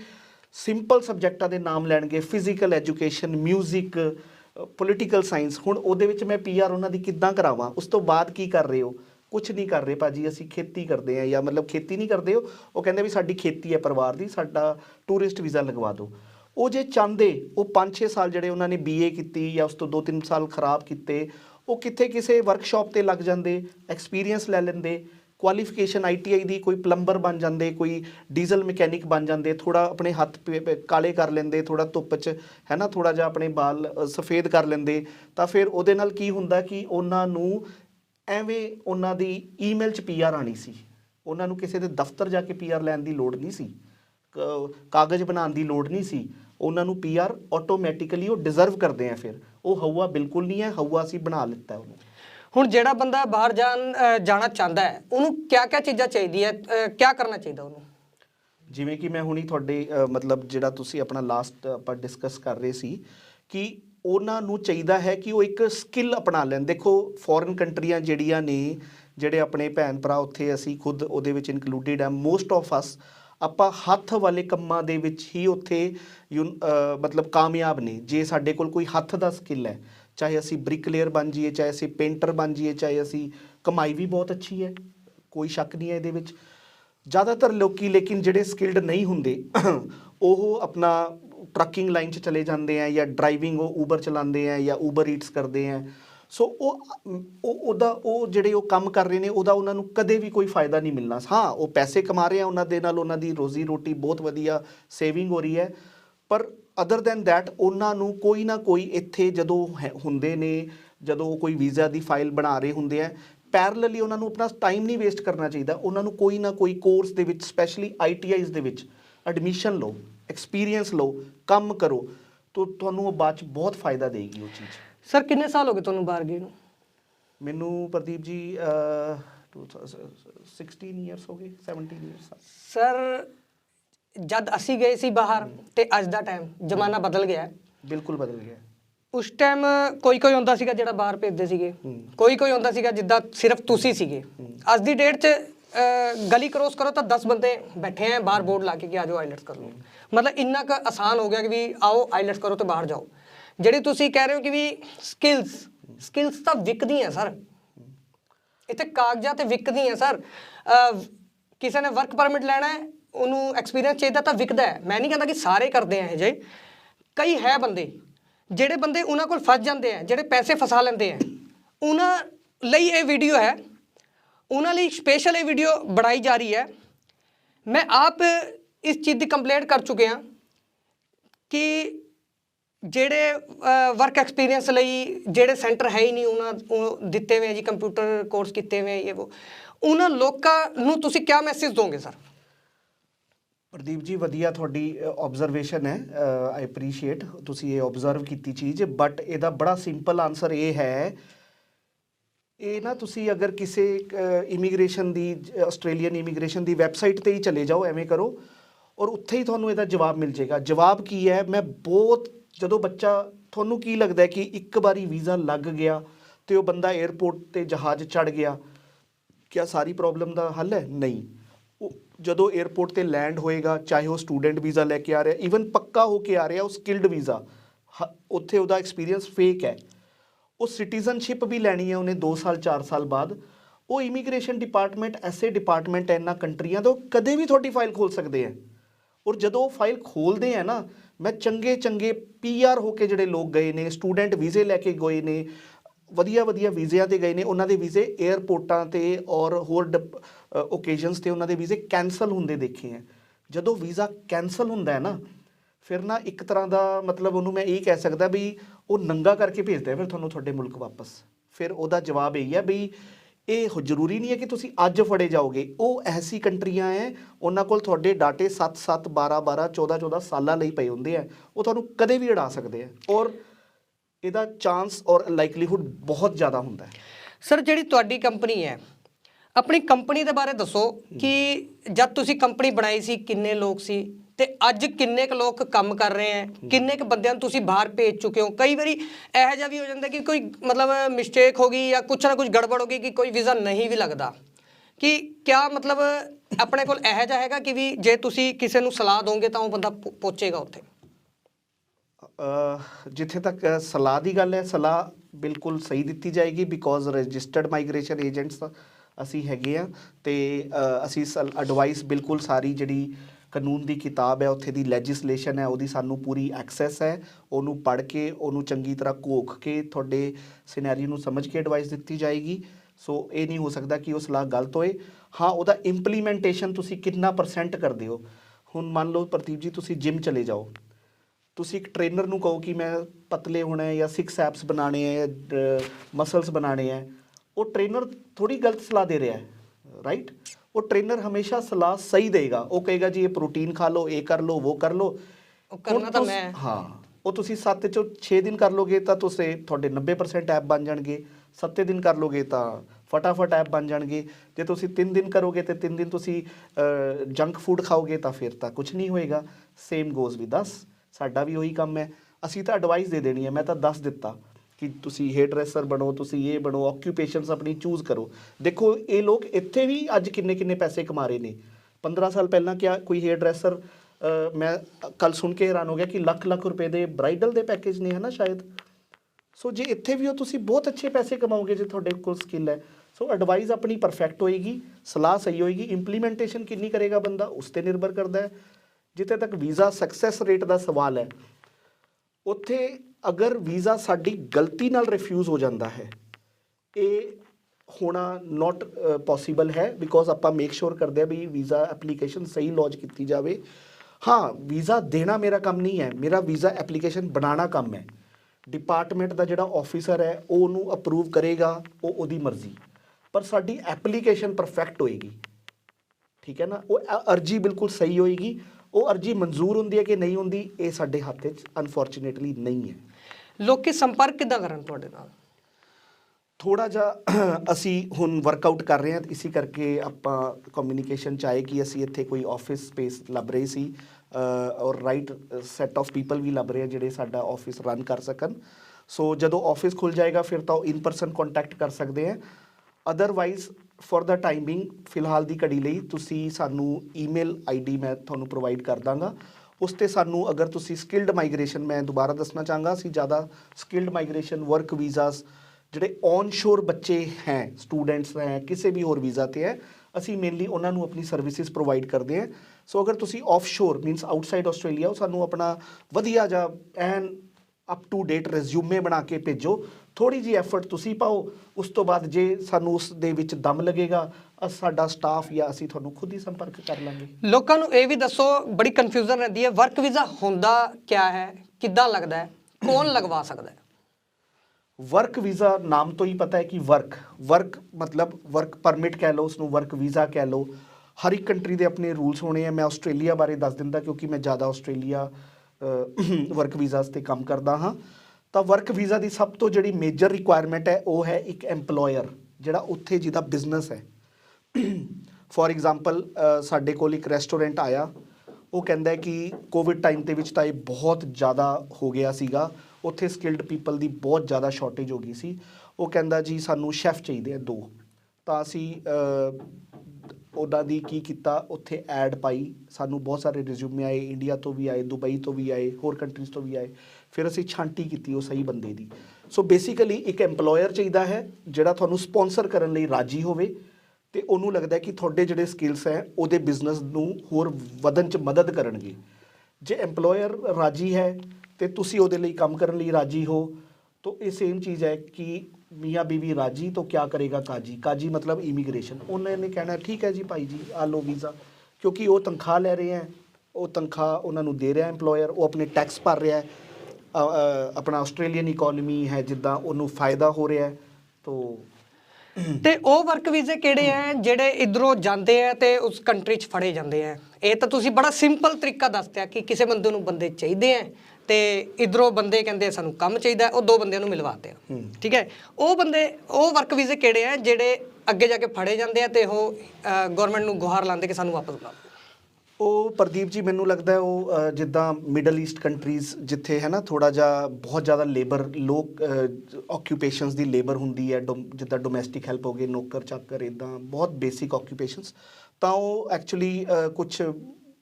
ਸਿੰਪਲ ਸਬਜੈਕਟਾਂ ਦੇ ਨਾਮ ਲੈਣਗੇ ਫਿਜ਼ੀਕਲ ਐਜੂਕੇਸ਼ਨ 뮤직 ਪੋਲੀਟੀਕਲ ਸਾਇੰਸ ਹੁਣ ਉਹਦੇ ਵਿੱਚ ਮੈਂ ਪੀਆਰ ਉਹਨਾਂ ਦੀ ਕਿੱਦਾਂ ਕਰਾਵਾਂ? ਉਸ ਤੋਂ ਬਾਅਦ ਕੀ ਕਰ ਰਹੇ ਹੋ? ਕੁਝ ਨਹੀਂ ਕਰ ਰਹੇ ਭਾਜੀ, ਅਸੀਂ ਖੇਤੀ ਕਰਦੇ ਆ ਜਾਂ ਮਤਲਬ ਖੇਤੀ ਨਹੀਂ ਕਰਦੇ ਉਹ ਕਹਿੰਦੇ ਵੀ ਸਾਡੀ ਖੇਤੀ ਹੈ ਪਰਿਵਾਰ ਦੀ, ਸਾਡਾ ਟੂਰਿਸਟ ਵੀਜ਼ਾ ਲਗਵਾ ਦਿਓ। ਉਹ ਜੇ ਚਾਹੁੰਦੇ, ਉਹ 5-6 ਸਾਲ ਜਿਹੜੇ ਉਹਨਾਂ ਨੇ ਬੀਏ ਕੀਤੀ ਜਾਂ ਉਸ ਤੋਂ 2-3 ਸਾਲ ਖਰਾਬ ਕੀਤੇ, ਉਹ ਕਿੱਥੇ ਕਿਸੇ ਵਰਕਸ਼ਾਪ ਤੇ ਲੱਗ ਜਾਂਦੇ ਐਕਸਪੀਰੀਅੰਸ ਲੈ ਲੈਂਦੇ ਕੁਆਲੀਫਿਕੇਸ਼ਨ ਆਈਟੀਆਈ ਦੀ ਕੋਈ ਪਲੰਬਰ ਬਣ ਜਾਂਦੇ, ਕੋਈ ਡੀਜ਼ਲ ਮਕੈਨਿਕ ਬਣ ਜਾਂਦੇ ਥੋੜਾ ਆਪਣੇ ਹੱਥ ਪ- ਪ- ਕਾਲੇ ਕਰ ਲੈਂਦੇ ਥੋੜਾ ਧੁੱਪ 'ਚ, ਹੈ ਨਾ ਥੋੜਾ ਜਿਹਾ ਆਪਣੇ ਬਾਲ ਸਫੇਦ ਕਰ ਲੈਂਦੇ, ਤਾਂ ਫਿਰ ਉਹਦੇ ਨਾਲ ਕੀ ਹੁੰਦਾ ਕਿ ਉਹਨਾਂ ਨੂੰ ਐਵੇਂ ਉਹਨਾਂ ਦੀ ਈਮੇਲ 'ਚ ਪੀਆਰ ਆਣੀ ਸੀ। ਉਹਨਾਂ ਨੂੰ ਕਿਸੇ ਦੇ ਦਫ਼ਤਰ ਜਾ ਕੇ ਪੀਆਰ ਲੈਣ ਦੀ ਲੋੜ ਨਹੀਂ ਸੀ ਕਾਗਜ਼ ਬਣਾਉਣ ਦੀ ਲੋੜ ਨਹੀਂ ਸੀ। ਉਹਨਾਂ ਨੂੰ ਪੀਆਰ ਆਟੋਮੈਟਿਕਲੀ ਉਹ ਡਿਜ਼ਰਵ ਕਰਦੇ ਆ ਫਿਰ। ਉਹ ਹਊਆ ਬਿਲਕੁਲ ਨਹੀਂ ਹੈ ਹਊਆ ਅਸੀਂ ਬਣਾ ਲਿੱਤਾ ਉਹਨੂੰ। ਹੁਣ ਜਿਹੜਾ ਬੰਦਾ ਬਾਹਰ ਜਾਣ ਜਾਣਾ ਚਾਹੁੰਦਾ ਹੈ ਉਹਨੂੰ ਕਿਆ ਕਿਆ ਚੀਜ਼ਾਂ ਚਾਹੀਦੀ ਹੈ ਕਿਆ ਕਰਨਾ ਚਾਹੀਦਾ ਉਹਨੂੰ? ਜਿਵੇਂ ਕਿ ਮੈਂ ਹੁਣੀ ਤੁਹਾਡੇ ਮਤਲਬ ਜਿਹੜਾ ਤੁਸੀਂ ਆਪਣਾ ਲਾਸਟ ਆਪਾਂ ਡਿਸਕਸ ਕਰ ਰਹੇ ਸੀ ਕਿ ਉਹਨਾਂ ਨੂੰ ਚਾਹੀਦਾ ਹੈ ਕਿ ਉਹ ਇੱਕ ਸਕਿੱਲ ਅਪਣਾ ਲੈਣ। ਦੇਖੋ ਫੋਰਨ ਕੰਟਰੀਆਂ ਜਿਹੜੀਆਂ ਨੇ ਜਿਹੜੇ ਆਪਣੇ ਭੈਣ ਭਰਾ ਉੱਥੇ ਅਸੀਂ ਖੁਦ ਉਹਦੇ ਵਿੱਚ ਇਨਕਲੂਡਡ ਆ ਮੋਸਟ ਆਫ ਅਸ ਆਪਾਂ ਹੱਥ ਵਾਲੇ ਕੰਮਾਂ ਦੇ ਵਿੱਚ ਹੀ ਉੱਥੇ ਯੂ- ਮਤਲਬ ਕਾਮਯਾਬ ਨੇ। ਜੇ ਸਾਡੇ ਕੋਲ ਕੋਈ ਹੱਥ ਦਾ ਸਕਿੱਲ ਹੈ, ਚਾਹੇ ਅਸੀਂ ਬ੍ਰਿਕਲੇਅਰ ਬਣ ਜਾਈਏ, ਚਾਹੇ ਅਸੀਂ ਪੇਂਟਰ ਬਣ ਜਾਈਏ, ਚਾਹੇ ਅਸੀਂ ਕਮਾਈ ਵੀ ਬਹੁਤ ਅੱਛੀ ਹੈ, ਕੋਈ ਸ਼ੱਕ ਨਹੀਂ ਹੈ ਇਹਦੇ ਵਿੱਚ। ਜ਼ਿਆਦਾਤਰ ਲੋਕੀ ਲੇਕਿਨ ਜਿਹੜੇ ਸਕਿਲਡ ਨਹੀਂ ਹੁੰਦੇ, ਉਹ ਆਪਣਾ ਟਰੱਕਿੰਗ ਲਾਈਨ 'ਚ ਚਲੇ ਜਾਂਦੇ ਆ ਜਾਂ ਡਰਾਈਵਿੰਗ ਉਹ ਊਬਰ ਚਲਾਉਂਦੇ ਆ ਜਾਂ ਊਬਰ ਈਟਸ ਕਰਦੇ ਆ। ਸੋ ਉਹ ਉਹ, ਉਹਦਾ, ਉਹ ਜਿਹੜੇ ਉਹ ਕੰਮ ਕਰ ਰਹੇ ਨੇ, ਉਹਦਾ ਉਹਨਾਂ ਨੂੰ ਕਦੇ ਵੀ ਕੋਈ ਫਾਇਦਾ ਨਹੀਂ ਮਿਲਣਾ। ਹਾਂ, ਉਹ ਪੈਸੇ ਕਮਾ ਰਹੇ ਆ ਉਹਨਾਂ ਦੇ ਨਾਲ, ਉਹਨਾਂ ਦੀ ਰੋਜ਼ੀ ਰੋਟੀ ਬਹੁਤ ਵਧੀਆ ਸੇਵਿੰਗ ਹੋ ਰਹੀ ਹੈ। ਪਰ ਅਦਰ ਦੈਨ ਥੈਟ ਉਹਨਾਂ ਨੂੰ ਕੋਈ ਨਾ ਕੋਈ ਇੱਥੇ ਜਦੋਂ ਹੈ- ਹੁੰਦੇ ਨੇ, ਜਦੋਂ ਉਹ ਕੋਈ ਵੀਜ਼ਾ ਦੀ ਫਾਈਲ ਬਣਾ ਰਹੇ ਹੁੰਦੇ ਆ ਪੈਰਲਲੀ ਉਹਨਾਂ ਨੂੰ ਆਪਣਾ ਟਾਈਮ ਨਹੀਂ ਵੇਸਟ ਕਰਨਾ ਚਾਹੀਦਾ। ਉਹਨਾਂ ਨੂੰ ਕੋਈ ਨਾ ਕੋਈ ਕੋਰਸ ਦੇ ਵਿੱਚ ਸਪੈਸ਼ਲੀ ਆਈਟੀਆਈਜ਼ ਦੇ ਵਿੱਚ ਐਡਮਿਸ਼ਨ ਲਓ ਐਕਸਪੀਰੀਅੰਸ ਲਓ, ਕੰਮ ਕਰੋ, ਤੋ ਤੁਹਾਨੂੰ ਉਹ ਬਾਅਦ ਚ ਬਹੁਤ ਫਾਇਦਾ ਦੇਗੀ ਉਹ ਚੀਜ਼। ਸਰ ਕਿੰਨੇ ਸਾਲ ਹੋ ਗਏ ਤੁਹਾਨੂੰ ਬਾਹਰ ਗਏ ਨੂੰ? ਮੈਨੂੰ ਪ੍ਰਦੀਪ ਜੀ ਅਹ, 16 ਇਅਰਸ ਹੋ ਗਏ 17 ਇਅਰਸ ਸਰ ਜਦ ਅਸੀਂ ਗਏ ਸੀ ਬਾਹਰ ਤੇ ਅੱਜ ਦਾ ਟਾਈਮ ਜ਼ਮਾਨਾ ਬਦਲ ਗਿਆ। ਹੈ। ਬਿਲਕੁਲ ਬਦਲ ਗਿਆ। ਉਸ ਟਾਈਮ ਕੋਈ ਕੋਈ ਹੁੰਦਾ ਸੀਗਾ ਜਿਹੜਾ ਬਾਹਰ ਭੇਜਦੇ ਸੀਗੇ। ਹੂੰ। ਕੋਈ ਕੋਈ ਹੁੰਦਾ ਸੀਗਾ ਜਿੱਦਾਂ ਸਿਰਫ ਤੁਸੀਂ ਸੀਗੇ। ਅੱਜ ਦੀ ਡੇਟ 'ਚ ਅਹ, ਗਲੀ ਕ੍ਰੋਸ ਕਰੋ ਤਾਂ 10 ਬੰਦੇ ਬੈਠੇ ਆ ਬਾਹਰ ਬੋਰਡ ਲਾ ਕੇ ਕਿ ਆਜੋ ਆਈਲੈਟਸ ਕਰ। ਲਓ ਮਤਲਬ ਇੰਨਾ ਕੁ ਆਸਾਨ ਹੋ ਗਿਆ ਕਿ ਵੀ ਆਓ ਆਈਲੈਟਸ ਕਰੋ ਤੇ ਬਾਹਰ ਜਾਓ। ਜਿਹੜੀ ਤੁਸੀਂ ਕਹਿ ਰਹੇ ਹੋ ਕਿ ਵੀ ਸਕਿੱਲਸ ਸਕਿੱਲਸ ਤਾਂ ਵਿਕਦੀਆਂ ਸਰ। ਇੱਥੇ ਕਾਗਜ਼ਾਂ ਤੇ ਵਿਕਦੀਆਂ ਸਰ। ਕਿਸੇ ਨੇ ਵਰਕ ਪਰਮਿਟ ਲੈਣਾ ਹੈ, ਉਹਨੂੰ ਐਕਸਪੀਰੀਅੰਸ ਚਾਹੀਦਾ ਤਾਂ ਵਿਕਦਾ ਹੈ। ਮੈਂ ਨਹੀਂ ਕਹਿੰਦਾ ਕਿ ਸਾਰੇ ਕਰਦੇ ਆ ਇਹ ਜੇ। ਕਈ ਹੈ ਬੰਦੇ, ਜਿਹੜੇ ਬੰਦੇ ਉਹਨਾਂ ਕੋਲ ਫਸ ਜਾਂਦੇ ਆ, ਜਿਹੜੇ ਪੈਸੇ ਫਸਾ ਲੈਂਦੇ ਆ। ਉਹਨਾਂ ਲਈ ਇਹ ਵੀਡੀਓ ਹੈ। ਉਹਨਾਂ ਲਈ ਸਪੈਸ਼ਲ ਇਹ ਵੀਡੀਓ ਬਣਾਈ ਜਾ ਰਹੀ ਹੈ। ਮੈਂ ਆਪ ਇਸ ਚੀਜ਼ ਦੀ ਕੰਪਲੇਂਟ ਕਰ ਚੁੱਕੇ ਹਾਂ ਕਿ ਜਿਹੜੇ ਵਰਕ ਐਕਸਪੀਰੀਅੰਸ ਲਈ ਜਿਹੜੇ ਸੈਂਟਰ ਹੈ ਹੀ ਨਹੀਂ, ਉਹਨਾਂ ਉਹ ਦਿੱਤੇ ਹੋਏ ਜੀ ਕੰਪਿਊਟਰ ਕੋਰਸ ਕੀਤੇ ਹੋਏ ਇਹ ਉਹ ਉਹਨਾਂ ਲੋਕਾਂ ਨੂੰ ਤੁਸੀਂ ਕਿਆ ਮੈਸੇਜ ਦੋਗੇ ਸਰ ਪ੍ਰਦੀਪ ਜੀ, ਵਧੀਆ ਤੁਹਾਡੀ ਆਬਜ਼ਰਵੇਸ਼ਨ ਹੈ ਆਈ ਅਪਰੀਸ਼ੀਏਟ ਤੁਸੀਂ ਇਹ ਆਬਜ਼ਰਵ ਕੀਤੀ ਚੀਜ਼ ਬਟ ਇਹਦਾ ਬੜਾ ਸਿੰਪਲ ਆਨਸਰ ਇਹ ਹੈ, ਇਹ ਨਾ ਤੁਸੀਂ ਅਗਰ ਕਿਸੇ ਇਮੀਗ੍ਰੇਸ਼ਨ ਦੀ ਆਸਟ੍ਰੇਲੀਅਨ ਇਮੀਗ੍ਰੇਸ਼ਨ ਦੀ ਵੈਬਸਾਈਟ ਤੇ ਹੀ ਚਲੇ ਜਾਓ, ਐਵੇਂ ਕਰੋ, ਔਰ ਉੱਥੇ ਹੀ ਤੁਹਾਨੂੰ ਇਹਦਾ ਜਵਾਬ ਮਿਲ ਜਾਏਗਾ। ਜਵਾਬ ਕੀ ਹੈ, ਮੈਂ ਬਹੁਤ ਜਦੋਂ ਬੱਚਾ ਤੁਹਾਨੂੰ ਕੀ ਲੱਗਦਾ ਕਿ ਇੱਕ ਵਾਰੀ ਵੀਜ਼ਾ ਲੱਗ ਗਿਆ ਤੇ ਉਹ ਬੰਦਾ 에ਅਰਪੋਰਟ ਤੇ ਜਹਾਜ਼ ਚੜ ਗਿਆ, ਕਿਆ ਸਾਰੀ ਪ੍ਰੋਬਲਮ ਦਾ ਹੱਲ ਹੈ? ਨਹੀਂ। ਉਹ ਜਦੋਂ 에ਅਰਪੋਰਟ ਤੇ ਲੈਂਡ ਹੋਏਗਾ, ਚਾਹੇ ਉਹ ਸਟੂਡੈਂਟ ਵੀਜ਼ਾ ਲੈ ਕੇ ਆ ਰਿਹਾ ਇਵਨ ਪੱਕਾ ਹੋ ਕੇ ਆ ਰਿਹਾ, ਉਹ ਸਕਿਲਡ ਵੀਜ਼ਾ ਉੱਥੇ ਉਹਦਾ ਐਕਸਪੀਰੀਅੰਸ ਫੇਕ ਹੈ। ਉਹ ਸਿਟੀਜ਼ਨਸ਼ਿਪ ਵੀ ਲੈਣੀ ਹੈ ਉਹਨੇ 2 ਸਾਲ 4 ਸਾਲ ਬਾਅਦ। ਉਹ ਇਮੀਗ੍ਰੇਸ਼ਨ ਡਿਪਾਰਟਮੈਂਟ ਐਸੇ ਡਿਪਾਰਟਮੈਂਟ ਹੈ ਇਹਨਾਂ ਕੰਟਰੀਆਂ ਦਾ ਉਹ ਕਦੇ ਵੀ ਤੁਹਾਡੀ ਫਾਈਲ ਖੋਲ ਸਕਦੇ ਆ ਔਰ ਜਦੋਂ ਉਹ ਫਾਈਲ ਖੋਲਦੇ ਆ ਨਾ ਮੈਂ ਚੰਗੇ ਚੰਗੇ ਪੀਆਰ ਹੋ ਕੇ ਜਿਹੜੇ ਲੋਕ ਗਏ ਨੇ ਸਟੂਡੈਂਟ ਵੀਜ਼ੇ ਲੈ ਕੇ ਗਏ ਨੇ, ਵਧੀਆ ਵਧੀਆ ਵੀਜ਼ਿਆਂ ਤੇ ਗਏ ਨੇ, ਉਹਨਾਂ ਦੇ ਵੀਜ਼ੇ 에ਅਰਪੋਰਟਾਂ ਤੇ ਔਰ ਹੋਰ ਓਕੇਜ਼ਨਸ ਤੇ ਉਹਨਾਂ ਦੇ ਵੀਜ਼ੇ ਕੈਨਸਲ ਹੁੰਦੇ ਦੇਖੇ ਆ ਜਦੋਂ ਵੀਜ਼ਾ ਕੈਨਸਲ ਹੁੰਦਾ ਹੈ ਨਾ, ਫਿਰ ਨਾ ਇੱਕ ਤਰ੍ਹਾਂ ਦਾ ਮਤਲਬ ਉਹਨੂੰ ਮੈਂ ਇਹ ਕਹਿ ਸਕਦਾ ਵੀ ਉਹ ਨੰਗਾ ਕਰਕੇ ਭੇਜਦਾ ਫਿਰ ਤੁਹਾਨੂੰ ਤੁਹਾਡੇ ਮੁਲਕ ਵਾਪਸ। ਫਿਰ ਉਹਦਾ ਜਵਾਬ ਇਹ ਹੈ ਵੀ ਇਹ ਜ਼ਰੂਰੀ ਨਹੀਂ ਹੈ ਕਿ ਤੁਸੀਂ ਅੱਜ ਫੜੇ ਜਾਓਗੇ। ਉਹ ਐਸੀ ਕੰਟਰੀਆਂ ਹੈ ਉਹਨਾਂ ਕੋਲ ਤੁਹਾਡੇ ਡਾਟੇ 7 7 12 12 14 14 ਸਾਲਾਂ ਲਈ ਪਏ ਹੁੰਦੇ ਆ ਉਹ ਤੁਹਾਨੂੰ ਕਦੇ ਵੀ ਉਡਾ ਸਕਦੇ ਆ ਔਰ ਇਹਦਾ ਚਾਂਸ ਔਰ ਲਾਈਕਲੀਹੁੱਡ ਬਹੁਤ ਜ਼ਿਆਦਾ ਹੁੰਦਾ ਹੈ ਸਰ ਜਿਹੜੀ ਤੁਹਾਡੀ ਕੰਪਨੀ ਹੈ ਆਪਣੀ ਕੰਪਨੀ ਦੇ ਬਾਰੇ ਦੱਸੋ ਕਿ ਜਦ ਤੁਸੀਂ ਕੰਪਨੀ ਬਣਾਈ ਸੀ ਕਿੰਨੇ ਲੋਕ ਸੀ? ਤੇ ਅੱਜ ਕਿੰਨੇ ਕੁ ਲੋਕ ਕੰਮ ਕਰ ਰਹੇ ਹੈ ਕਿੰਨੇ ਕੁ ਬੰਦਿਆਂ ਨੂੰ ਤੁਸੀਂ ਬਾਹਰ ਭੇਜ ਚੁੱਕੇ ਹੋ? ਕਈ ਵਾਰੀ ਇਹੋ ਜਿਹਾ ਵੀ ਹੋ ਜਾਂਦਾ ਕਿ ਕੋਈ ਮਤਲਬ ਮਿਸਟੇਕ ਹੋ ਗਈ ਜਾਂ ਕੁਛ ਨਾ ਕੁਛ ਗੜਬੜ ਹੋ ਗਈ ਕਿ ਕੋਈ ਵੀਜ਼ਾ ਨਹੀਂ ਵੀ ਲੱਗਦਾ। ਕਿ ਕਿਆ ਮਤਲਬ ਆਪਣੇ ਕੋਲ ਇਹੋ ਜਿਹਾ ਹੈਗਾ ਕਿ ਵੀ ਜੇ ਤੁਸੀਂ ਕਿਸੇ ਨੂੰ ਸਲਾਹ ਦੋਗੇ ਤਾਂ ਉਹ ਬੰਦਾ ਪਹੁੰਚੇਗਾ ਉੱਥੇ? ਜਿੱਥੇ ਤੱਕ ਸਲਾਹ ਦੀ ਗੱਲ ਹੈ ਸਲਾਹ ਬਿਲਕੁਲ ਸਹੀ ਦਿੱਤੀ ਜਾਏਗੀ ਬਿਕੋਜ਼ ਰਜਿਸਟਰਡ ਮਾਈਗ੍ਰੇਸ਼ਨ ਏਜੰਟਸ ਅਸੀਂ ਹੈਗੇ ਆ ਤੇ ਅਹ, ਅਸੀਂ ਐਡਵਾਈਸ ਬਿਲਕੁਲ ਸਾਰੀ ਜਿਹੜੀ ਕਾਨੂੰਨ ਦੀ ਕਿਤਾਬ ਹੈ, ਉੱਥੇ ਦੀ ਲੈਜਿਸਲੇਸ਼ਨ ਹੈ, ਉਹਦੀ ਸਾਨੂੰ ਪੂਰੀ ਐਕਸੈਸ ਹੈ। ਉਹਨੂੰ ਪੜ੍ਹ ਕੇ, ਉਹਨੂੰ ਚੰਗੀ ਤਰ੍ਹਾਂ ਘੋਖ ਕੇ ਤੁਹਾਡੇ ਸਿਨੈਰੀਓ ਨੂੰ ਸਮਝ ਕੇ ਐਡਵਾਈਸ ਦਿੱਤੀ ਜਾਏਗੀ। ਸੋ ਇਹ ਨਹੀਂ ਹੋ ਸਕਦਾ ਕਿ ਉਹ ਸਲਾਹ ਗਲਤ ਹੋਏ। ਹਾਂ, ਉਹਦਾ ਇੰਪਲੀਮੈਂਟੇਸ਼ਨ ਤੁਸੀਂ ਕਿੰਨਾ ਪਰਸੈਂਟ ਕਰਦੇ ਹੋ? ਹੁਣ ਮੰਨ ਲਓ ਪ੍ਰਦੀਪ ਜੀ, ਤੁਸੀਂ ਜਿਮ ਚਲੇ ਜਾਓ। ਤੁਸੀਂ ਇੱਕ ਟ੍ਰੇਨਰ ਨੂੰ ਕਹੋ ਕਿ ਮੈਂ ਪਤਲੇ ਹੋਣਾ ਹੈ ਜਾਂ ਸਿਕਸ ਐਪਸ ਬਣਾਣੇ ਹੈ ਮਸਲਸ ਬਣਾਣੇ ਹੈ। ਉਹ ਟ੍ਰੇਨਰ ਥੋੜੀ ਗਲਤ ਸਲਾਹ ਦੇ ਰਿਹਾ ਹੈ ਰਾਈਟ ਉਹ ਟ੍ਰੇਨਰ ਹਮੇਸ਼ਾ ਸਲਾਹ ਸਹੀ ਦੇਗਾ। ਉਹ ਕਹੇਗਾ ਜੀ ਇਹ ਪ੍ਰੋਟੀਨ ਖਾ ਲਓ ਇਹ ਕਰ ਲਓ ਉਹ ਕਰ ਲਓ। ਉਹ ਕਰਨਾ ਤਾਂ ਮੈਂ। ਹਾਂ ਉਹ ਤੁਸੀਂ 7 ਚੋਂ 6 ਦਿਨ ਕਰ ਲੋਗੇ ਤਾਂ ਤੁਸੀਂ ਤੁਹਾਡੇ 90% ਐਪ ਬਣ ਜਾਣਗੇ। 7 ਦਿਨ ਕਰ ਲੋਗੇ ਤਾਂ ਫਟਾਫਟ ਐਪ ਬਣ ਜਾਣਗੇ। ਜੇ ਤੁਸੀਂ 3 ਦਿਨ ਕਰੋਗੇ ਤੇ 3 ਦਿਨ ਤੁਸੀਂ ਜੰਕ ਫੂਡ ਖਾਓਗੇ ਤਾਂ ਫਿਰ ਤਾਂ ਕੁਝ ਨਹੀਂ ਹੋਏਗਾ। ਸੇਮ ਗੋਜ਼ ਵਿਦ ਅਸ ਸਾਡਾ ਵੀ ਉਹੀ ਕੰਮ ਹੈ। ਅਸੀਂ ਤਾਂ ਐਡਵਾਈਸ ਦੇ ਦੇਣੀ ਹੈ। ਮੈਂ ਤਾਂ ਦੱਸ ਦਿੱਤਾ। ਕਿ ਤੁਸੀਂ ਹੇਅਰ ਡਰੈਸਰ ਬਣੋ, ਤੁਸੀਂ ਇਹ ਬਣੋ ਆਕਿਊਪੇਸ਼ਨਸ ਆਪਣੀ ਚੂਜ਼ ਕਰੋ। ਦੇਖੋ, ਇਹ ਲੋਕ ਇੱਥੇ ਵੀ ਅੱਜ ਕਿੰਨੇ ਕਿੰਨੇ ਪੈਸੇ ਕਮਾ ਰਹੇ ਨੇ। 15 ਸਾਲ ਪਹਿਲਾਂ ਕਿਆ ਕੋਈ ਹੇਅਰ ਡਰੈਸਰ ਮੈਂ ਕੱਲ ਸੁਣ ਕੇ ਹੈਰਾਨ ਹੋ ਗਿਆ ਕਿ ਲੱਖ ਲੱਖ ਰੁਪਏ ਦੇ ਬ੍ਰਾਈਡਲ ਦੇ ਪੈਕੇਜ ਨੇ, ਹਨਾ ਸ਼ਾਇਦ। ਸੋ ਜੇ ਇੱਥੇ ਵੀ ਹੋ, ਤੁਸੀਂ ਬਹੁਤ ਅੱਛੇ ਪੈਸੇ ਕਮਾਓਗੇ ਜੇ ਤੁਹਾਡੇ ਕੋਲ ਸਕਿੱਲ ਹੈ। ਸੋ ਐਡਵਾਈਸ ਆਪਣੀ ਪਰਫੈਕਟ ਹੋਏਗੀ, ਸਲਾਹ ਸਹੀ ਹੋਏਗੀ ਇੰਪਲੀਮੈਂਟੇਸ਼ਨ ਕਿੰਨੀ ਕਰੇਗਾ ਬੰਦਾ, ਉਸ ਤੇ ਨਿਰਭਰ ਕਰਦਾ ਹੈ। ਜਿੱਥੇ ਤੱਕ ਵੀਜ਼ਾ ਸਕਸੈਸ ਰੇਟ ਦਾ ਸਵਾਲ ਹੈ, ਉੱਥੇ ਅਗਰ ਵੀਜ਼ਾ ਸਾਡੀ ਗਲਤੀ ਨਾਲ ਰਿਫਿਊਜ਼ ਹੋ ਜਾਂਦਾ ਹੈ ਇਹ ਹੋਣਾ ਨਾਟ ਪੋਸੀਬਲ ਹੈ ਬਿਕੋਜ਼ ਆਪਾਂ ਮੇਕ ਸ਼ੋਰ ਕਰਦੇ ਆ ਵੀ ਵੀਜ਼ਾ ਐਪਲੀਕੇਸ਼ਨ ਸਹੀ ਲੌਂਚ ਕੀਤੀ ਜਾਵੇ ਹਾਂ ਵੀਜ਼ਾ ਦੇਣਾ ਮੇਰਾ ਕੰਮ ਨਹੀਂ ਹੈ ਮੇਰਾ ਵੀਜ਼ਾ ਐਪਲੀਕੇਸ਼ਨ ਬਣਾਉਣਾ ਕੰਮ ਹੈ ਡਿਪਾਰਟਮੈਂਟ ਦਾ ਜਿਹੜਾ ਆਫੀਸਰ ਹੈ ਉਹ ਉਹਨੂੰ ਅਪਰੂਵ ਕਰੇਗਾ ਉਹ ਉਹਦੀ ਮਰਜ਼ੀ ਪਰ ਸਾਡੀ ਐਪਲੀਕੇਸ਼ਨ ਪਰਫੈਕਟ ਹੋਏਗੀ ਠੀਕ ਹੈ ਨਾ ਉਹ ਅ- ਅਰਜੀ ਬਿਲਕੁਲ ਸਹੀ ਹੋਏਗੀ ਉਹ ਅਰਜੀ ਮਨਜ਼ੂਰ ਹੁੰਦੀ ਹੈ ਕਿ ਨਹੀਂ ਹੁੰਦੀ ਇਹ ਸਾਡੇ ਹੱਥ 'ਚ ਅਨਫੋਰਚੂਨੇਟਲੀ ਨਹੀਂ ਹੈ ਲੋਕੀ ਸੰਪਰਕ ਕਿੱਦਾਂ ਕਰਨ ਤੁਹਾਡੇ ਨਾਲ? ਥੋੜਾ ਜਿਹਾ ਅਸੀਂ ਹੁਣ ਵਰਕਆਊਟ ਕਰ ਰਹੇ ਹਾਂ ਇਸੇ ਕਰਕੇ ਆਪਾਂ ਕਮਿਊਨੀਕੇਸ਼ਨ ਚ ਆਏ ਕਿ ਅਸੀਂ ਇੱਥੇ ਕੋਈ ਆਫਿਸ ਸਪੇਸ ਲੱਭ ਰਹੇ ਸੀ ਔਰ ਰਾਈਟ ਸੈਟ ਆਫ ਪੀਪਲ ਵੀ ਲੱਭ ਰਹੇ ਆ ਜਿਹੜੇ ਸਾਡਾ ਆਫਿਸ ਰਨ ਕਰ ਸਕਣ। ਸੋ ਜਦੋਂ ਆਫਿਸ ਖੁੱਲ ਜਾਏਗਾ, ਫਿਰ ਤਾਂ ਉਹ ਇਨ ਪਰਸਨ ਕੰਟੈਕਟ ਕਰ ਸਕਦੇ ਆ। ਅਦਰਵਾਈਜ਼ ਫॉर ਦਾ ਟਾਈਮਿੰਗ ਫਿਲਹਾਲ ਦੀ ਘੜੀ ਲਈ ਤੁਸੀਂ ਸਾਨੂੰ ਈਮੇਲ ਆਈਡੀ ਮੈਂ ਤੁਹਾਨੂੰ ਪ੍ਰੋਵਾਈਡ ਕਰ ਦਾਂਗਾ। ਉਸ ਤੇ ਸਾਨੂੰ ਅਗਰ ਤੁਸੀਂ ਸਕਿਲਡ ਮਾਈਗ੍ਰੇਸ਼ਨ ਮੈਂ ਦੁਬਾਰਾ ਦੱਸਣਾ ਚਾਹਾਂਗਾ, ਅਸੀਂ ਜ਼ਿਆਦਾ ਸਕਿਲਡ ਮਾਈਗ੍ਰੇਸ਼ਨ ਵਰਕ ਵੀਜ਼ਾਸ ਜਿਹੜੇ ਔਨ ਸ਼ੋਰ ਬੱਚੇ ਹੈ ਸਟੂਡੈਂਟਸ ਹੈ, ਕਿਸੇ ਵੀ ਹੋਰ ਵੀਜ਼ਾ ਤੇ ਹੈ, ਅਸੀਂ ਮੇਨਲੀ ਉਹਨਾਂ ਨੂੰ ਆਪਣੀ ਸਰਵਿਸਿਜ਼ ਪ੍ਰੋਵਾਈਡ ਕਰਦੇ ਹਾਂ। ਸੋ ਅਗਰ ਤੁਸੀਂ offshore means outside Australia ਉਹ ਸਾਨੂੰ ਆਪਣਾ ਵਧੀਆ ਜਿਹਾ an up to date resume ਬਣਾ ਕੇ ਭੇਜੋ। ਥੋੜੀ ਜੀ ਐਫਰਟ ਤੁਸੀਂ ਪਾਓ, ਉਸ ਤੋਂ ਬਾਅਦ ਜੇ ਸਾਨੂੰ ਉਸ ਦੇ ਵਿੱਚ ਦਮ ਲੱਗੇਗਾ ਸਾਡਾ ਸਟਾਫ ਜਾਂ ਅਸੀਂ ਤੁਹਾਨੂੰ ਖੁਦ ਹੀ ਸੰਪਰਕ ਕਰ ਲਾਂਗੇ। ਲੋਕਾਂ ਨੂੰ ਇਹ ਵੀ ਦੱਸੋ ਬੜੀ ਕਨਫਿਊਜ਼ਨ ਰਹਿੰਦੀ ਹੈ ਵਰਕ ਵੀਜ਼ਾ ਹੁੰਦਾ ਕਿਆ ਹੈ ਕਿੱਦਾਂ ਲੱਗਦਾ ਹੈ ਕੌਣ ਲਗਵਾ ਸਕਦਾ ਹੈ? ਵਰਕ ਵੀਜ਼ਾ ਨਾਮ ਤੋਂ ਹੀ ਪਤਾ ਹੈ ਕਿ ਵਰਕ ਵਰਕ ਮਤਲਬ ਵਰਕ ਪਰਮਿਟ ਕਹਿ ਲਓ ਉਸ ਨੂੰ ਵਰਕ ਵੀਜ਼ਾ ਕਹਿ ਲਓ। ਹਰ ਇੱਕ ਕੰਟਰੀ ਦੇ ਆਪਣੇ ਰੂਲਸ ਹੋਣੇ ਆ ਮੈਂ ਆਸਟ੍ਰੇਲੀਆ ਬਾਰੇ ਦੱਸ ਦਿੰਦਾ ਕਿਉਂਕਿ ਮੈਂ ਜ਼ਿਆਦਾ ਆਸਟ੍ਰੇਲੀਆ ਵਰਕ ਵੀਜ਼ਾਸ ਤੇ ਕੰਮ ਕਰਦਾ ਹਾਂ। ਤਾਂ ਵਰਕ ਵੀਜ਼ਾ ਦੀ ਸਭ ਤੋਂ ਜਿਹੜੀ ਮੇਜਰ ਰਿਕੁਆਇਰਮੈਂਟ ਹੈ ਉਹ ਹੈ ਇੱਕ EMPLOYER ਜਿਹੜਾ ਉੱਥੇ ਜਿਹਦਾ ਬਿਜ਼ਨਸ ਹੈ। ਫੋਰ ਐਗਜ਼ਾਮਪਲ ਸਾਡੇ ਕੋਲ ਇੱਕ ਰੈਸਟੋਰੈਂਟ ਆਇਆ। ਉਹ ਕਹਿੰਦਾ ਕਿ ਕੋਵਿਡ ਟਾਈਮ ਦੇ ਵਿੱਚ ਤਾਂ ਇਹ ਬਹੁਤ ਜ਼ਿਆਦਾ ਹੋ ਗਿਆ ਸੀਗਾ। ਉੱਥੇ ਸਕਿਲਡ ਪੀਪਲ ਦੀ ਬਹੁਤ ਜ਼ਿਆਦਾ ਸ਼ਾਰਟੇਜ ਹੋ ਗਈ ਸੀ। ਉਹ ਕਹਿੰਦਾ ਜੀ, ਸਾਨੂੰ ਸ਼ੈਫ ਚਾਹੀਦੇ ਆ ਦੋ। ਤਾਂ ਅਸੀਂ ਉਹਨਾਂ ਦੀ ਕੀ ਕੀਤਾ? ਉੱਥੇ ਐਡ ਪਾਈ। ਸਾਨੂੰ ਬਹੁਤ ਸਾਰੇ ਰਿਜ਼ਿਊਮੇ ਆਏ। ਇੰਡੀਆ ਤੋਂ ਵੀ ਆਏ ਦੁਬਈ ਤੋਂ ਵੀ ਆਏ, ਹੋਰ ਕੰਟਰੀਜ਼ ਤੋਂ ਵੀ ਆਏ। ਫਿਰ ਅਸੀਂ ਛਾਂਟੀ ਕੀਤੀ ਉਹ ਸਹੀ ਬੰਦੇ ਦੀ। ਸੋ ਬੇਸਿਕਲੀ ਇੱਕ EMPLOYER ਚਾਹੀਦਾ ਹੈ, ਜਿਹੜਾ ਤੁਹਾਨੂੰ ਸਪਾਂਸਰ ਕਰਨ ਲਈ ਰਾਜੀ ਹੋਵੇ। ਤੇ ਉਹਨੂੰ ਲੱਗਦਾ ਕਿ ਤੁਹਾਡੇ ਜਿਹੜੇ ਸਕਿੱਲਸ ਹੈ, ਉਹਦੇ ਬਿਜ਼ਨਸ ਨੂੰ ਹੋਰ ਵਧਣ ਚ ਮਦਦ ਕਰਨਗੇ। ਜੇ EMPLOYER ਰਾਜੀ ਹੈ, ਤੇ ਤੁਸੀਂ ਉਹਦੇ ਲਈ ਕੰਮ ਕਰਨ ਲਈ ਰਾਜੀ ਹੋ, ਤਾਂ ਇਹ ਸੇਮ ਚੀਜ਼ ਹੈ ਕਿ ਮੀਆਂ ਬੀਵੀ ਰਾਜੀ ਤਾਂ ਕਿਆ ਕਰੇਗਾ ਕਾਜੀ? ਕਾਜੀ ਮਤਲਬ ਇਮੀਗ੍ਰੇਸ਼ਨ ਉਹਨਾਂ ਨੇ ਕਹਿਣਾ, ਠੀਕ ਹੈ ਜੀ ਭਾਈ ਜੀ, ਆ ਲਓ ਵੀਜ਼ਾ। ਕਿਉਂਕਿ ਉਹ ਤਨਖਾਹ ਲੈ ਰਹੇ ਹੈ, ਉਹ ਤਨਖਾਹ ਉਹਨਾਂ ਨੂੰ ਦੇ ਰਿਹਾ EMPLOYER, ਉਹ ਆਪਣੇ ਟੈਕਸ ਭਰ ਰਿਹਾ ਹੈ। ਆਪਣਾ ਆਸਟ੍ਰੇਲੀਅਨ ਇਕਨੋਮੀ ਹੈ, ਜਿੱਦਾਂ ਉਹਨੂੰ ਫਾਇਦਾ ਹੋ ਰਿਹਾ ਹੈ, ਤੋਂ ਤੇ ਉਹ ਵਰਕ ਵੀਜ਼ੇ ਕਿਹੜੇ ਆ ਜਿਹੜੇ ਇਧਰੋਂ ਜਾਂਦੇ ਆ ਤੇ ਉਸ ਕੰਟਰੀ 'ਚ ਫੜੇ ਜਾਂਦੇ ਆ ਇਹ ਤਾਂ ਤੁਸੀਂ ਬੜਾ ਸਿੰਪਲ ਤਰੀਕਾ ਦੱਸਦਿਆ ਕਿ ਕਿਸੇ ਬੰਦੇ ਨੂੰ ਬੰਦੇ ਚਾਹੀਦੇ ਆ ਤੇ ਇਧਰੋਂ ਬੰਦੇ ਕਹਿੰਦੇ ਸਾਨੂੰ ਕੰਮ ਚਾਹੀਦਾ ਉਹ ਦੋ ਬੰਦਿਆਂ ਨੂੰ ਮਿਲਵਾਤੇ ਆ। ਠੀਕ ਹੈ ਉਹ ਬੰਦੇ ਉਹ ਵਰਕ ਵੀਜ਼ੇ ਕਿਹੜੇ ਆ ਜਿਹੜੇ ਅੱਗੇ ਜਾ ਕੇ ਫੜੇ ਜਾਂਦੇ ਆ ਤੇ ਉਹ ਗਵਰਨਮੈਂਟ ਨੂੰ ਗੁਹਾਰ ਲਾਉਂਦੇ ਕਿ ਸਾਨੂੰ ਵਾਪਸ ਬੁਲਾ ਲਓ ਉਹ ਪ੍ਰਦੀਪ ਜੀ ਮੈਨੂੰ ਲੱਗਦਾ ਉਹ ਅ, ਜਿੱਦਾਂ ਮਿਡਲ ਈਸਟ ਕੰਟਰੀਜ਼ ਜਿੱਥੇ ਹੈ ਨਾ ਥੋੜਾ ਜਿਹਾ ਬਹੁਤ ਜ਼ਿਆਦਾ ਲੇਬਰ ਲੋਕ ਆਕਿਊਪੇਸ਼ਨਸ ਦੀ ਲੇਬਰ ਹੁੰਦੀ ਹੈ ਡੋਮ- ਜਿੱਦਾਂ ਡੋਮੈਸਟਿਕ ਹੈਲਪ ਹੋ ਗਏ ਨੌਕਰ ਚਾਕਰ ਇਦਾਂ ਬਹੁਤ ਬੇਸਿਕ ਆਕਿਊਪੇਸ਼ਨਸ ਤਾਂ ਉਹ ਐਕਚੁਅਲੀ ਕੁਝ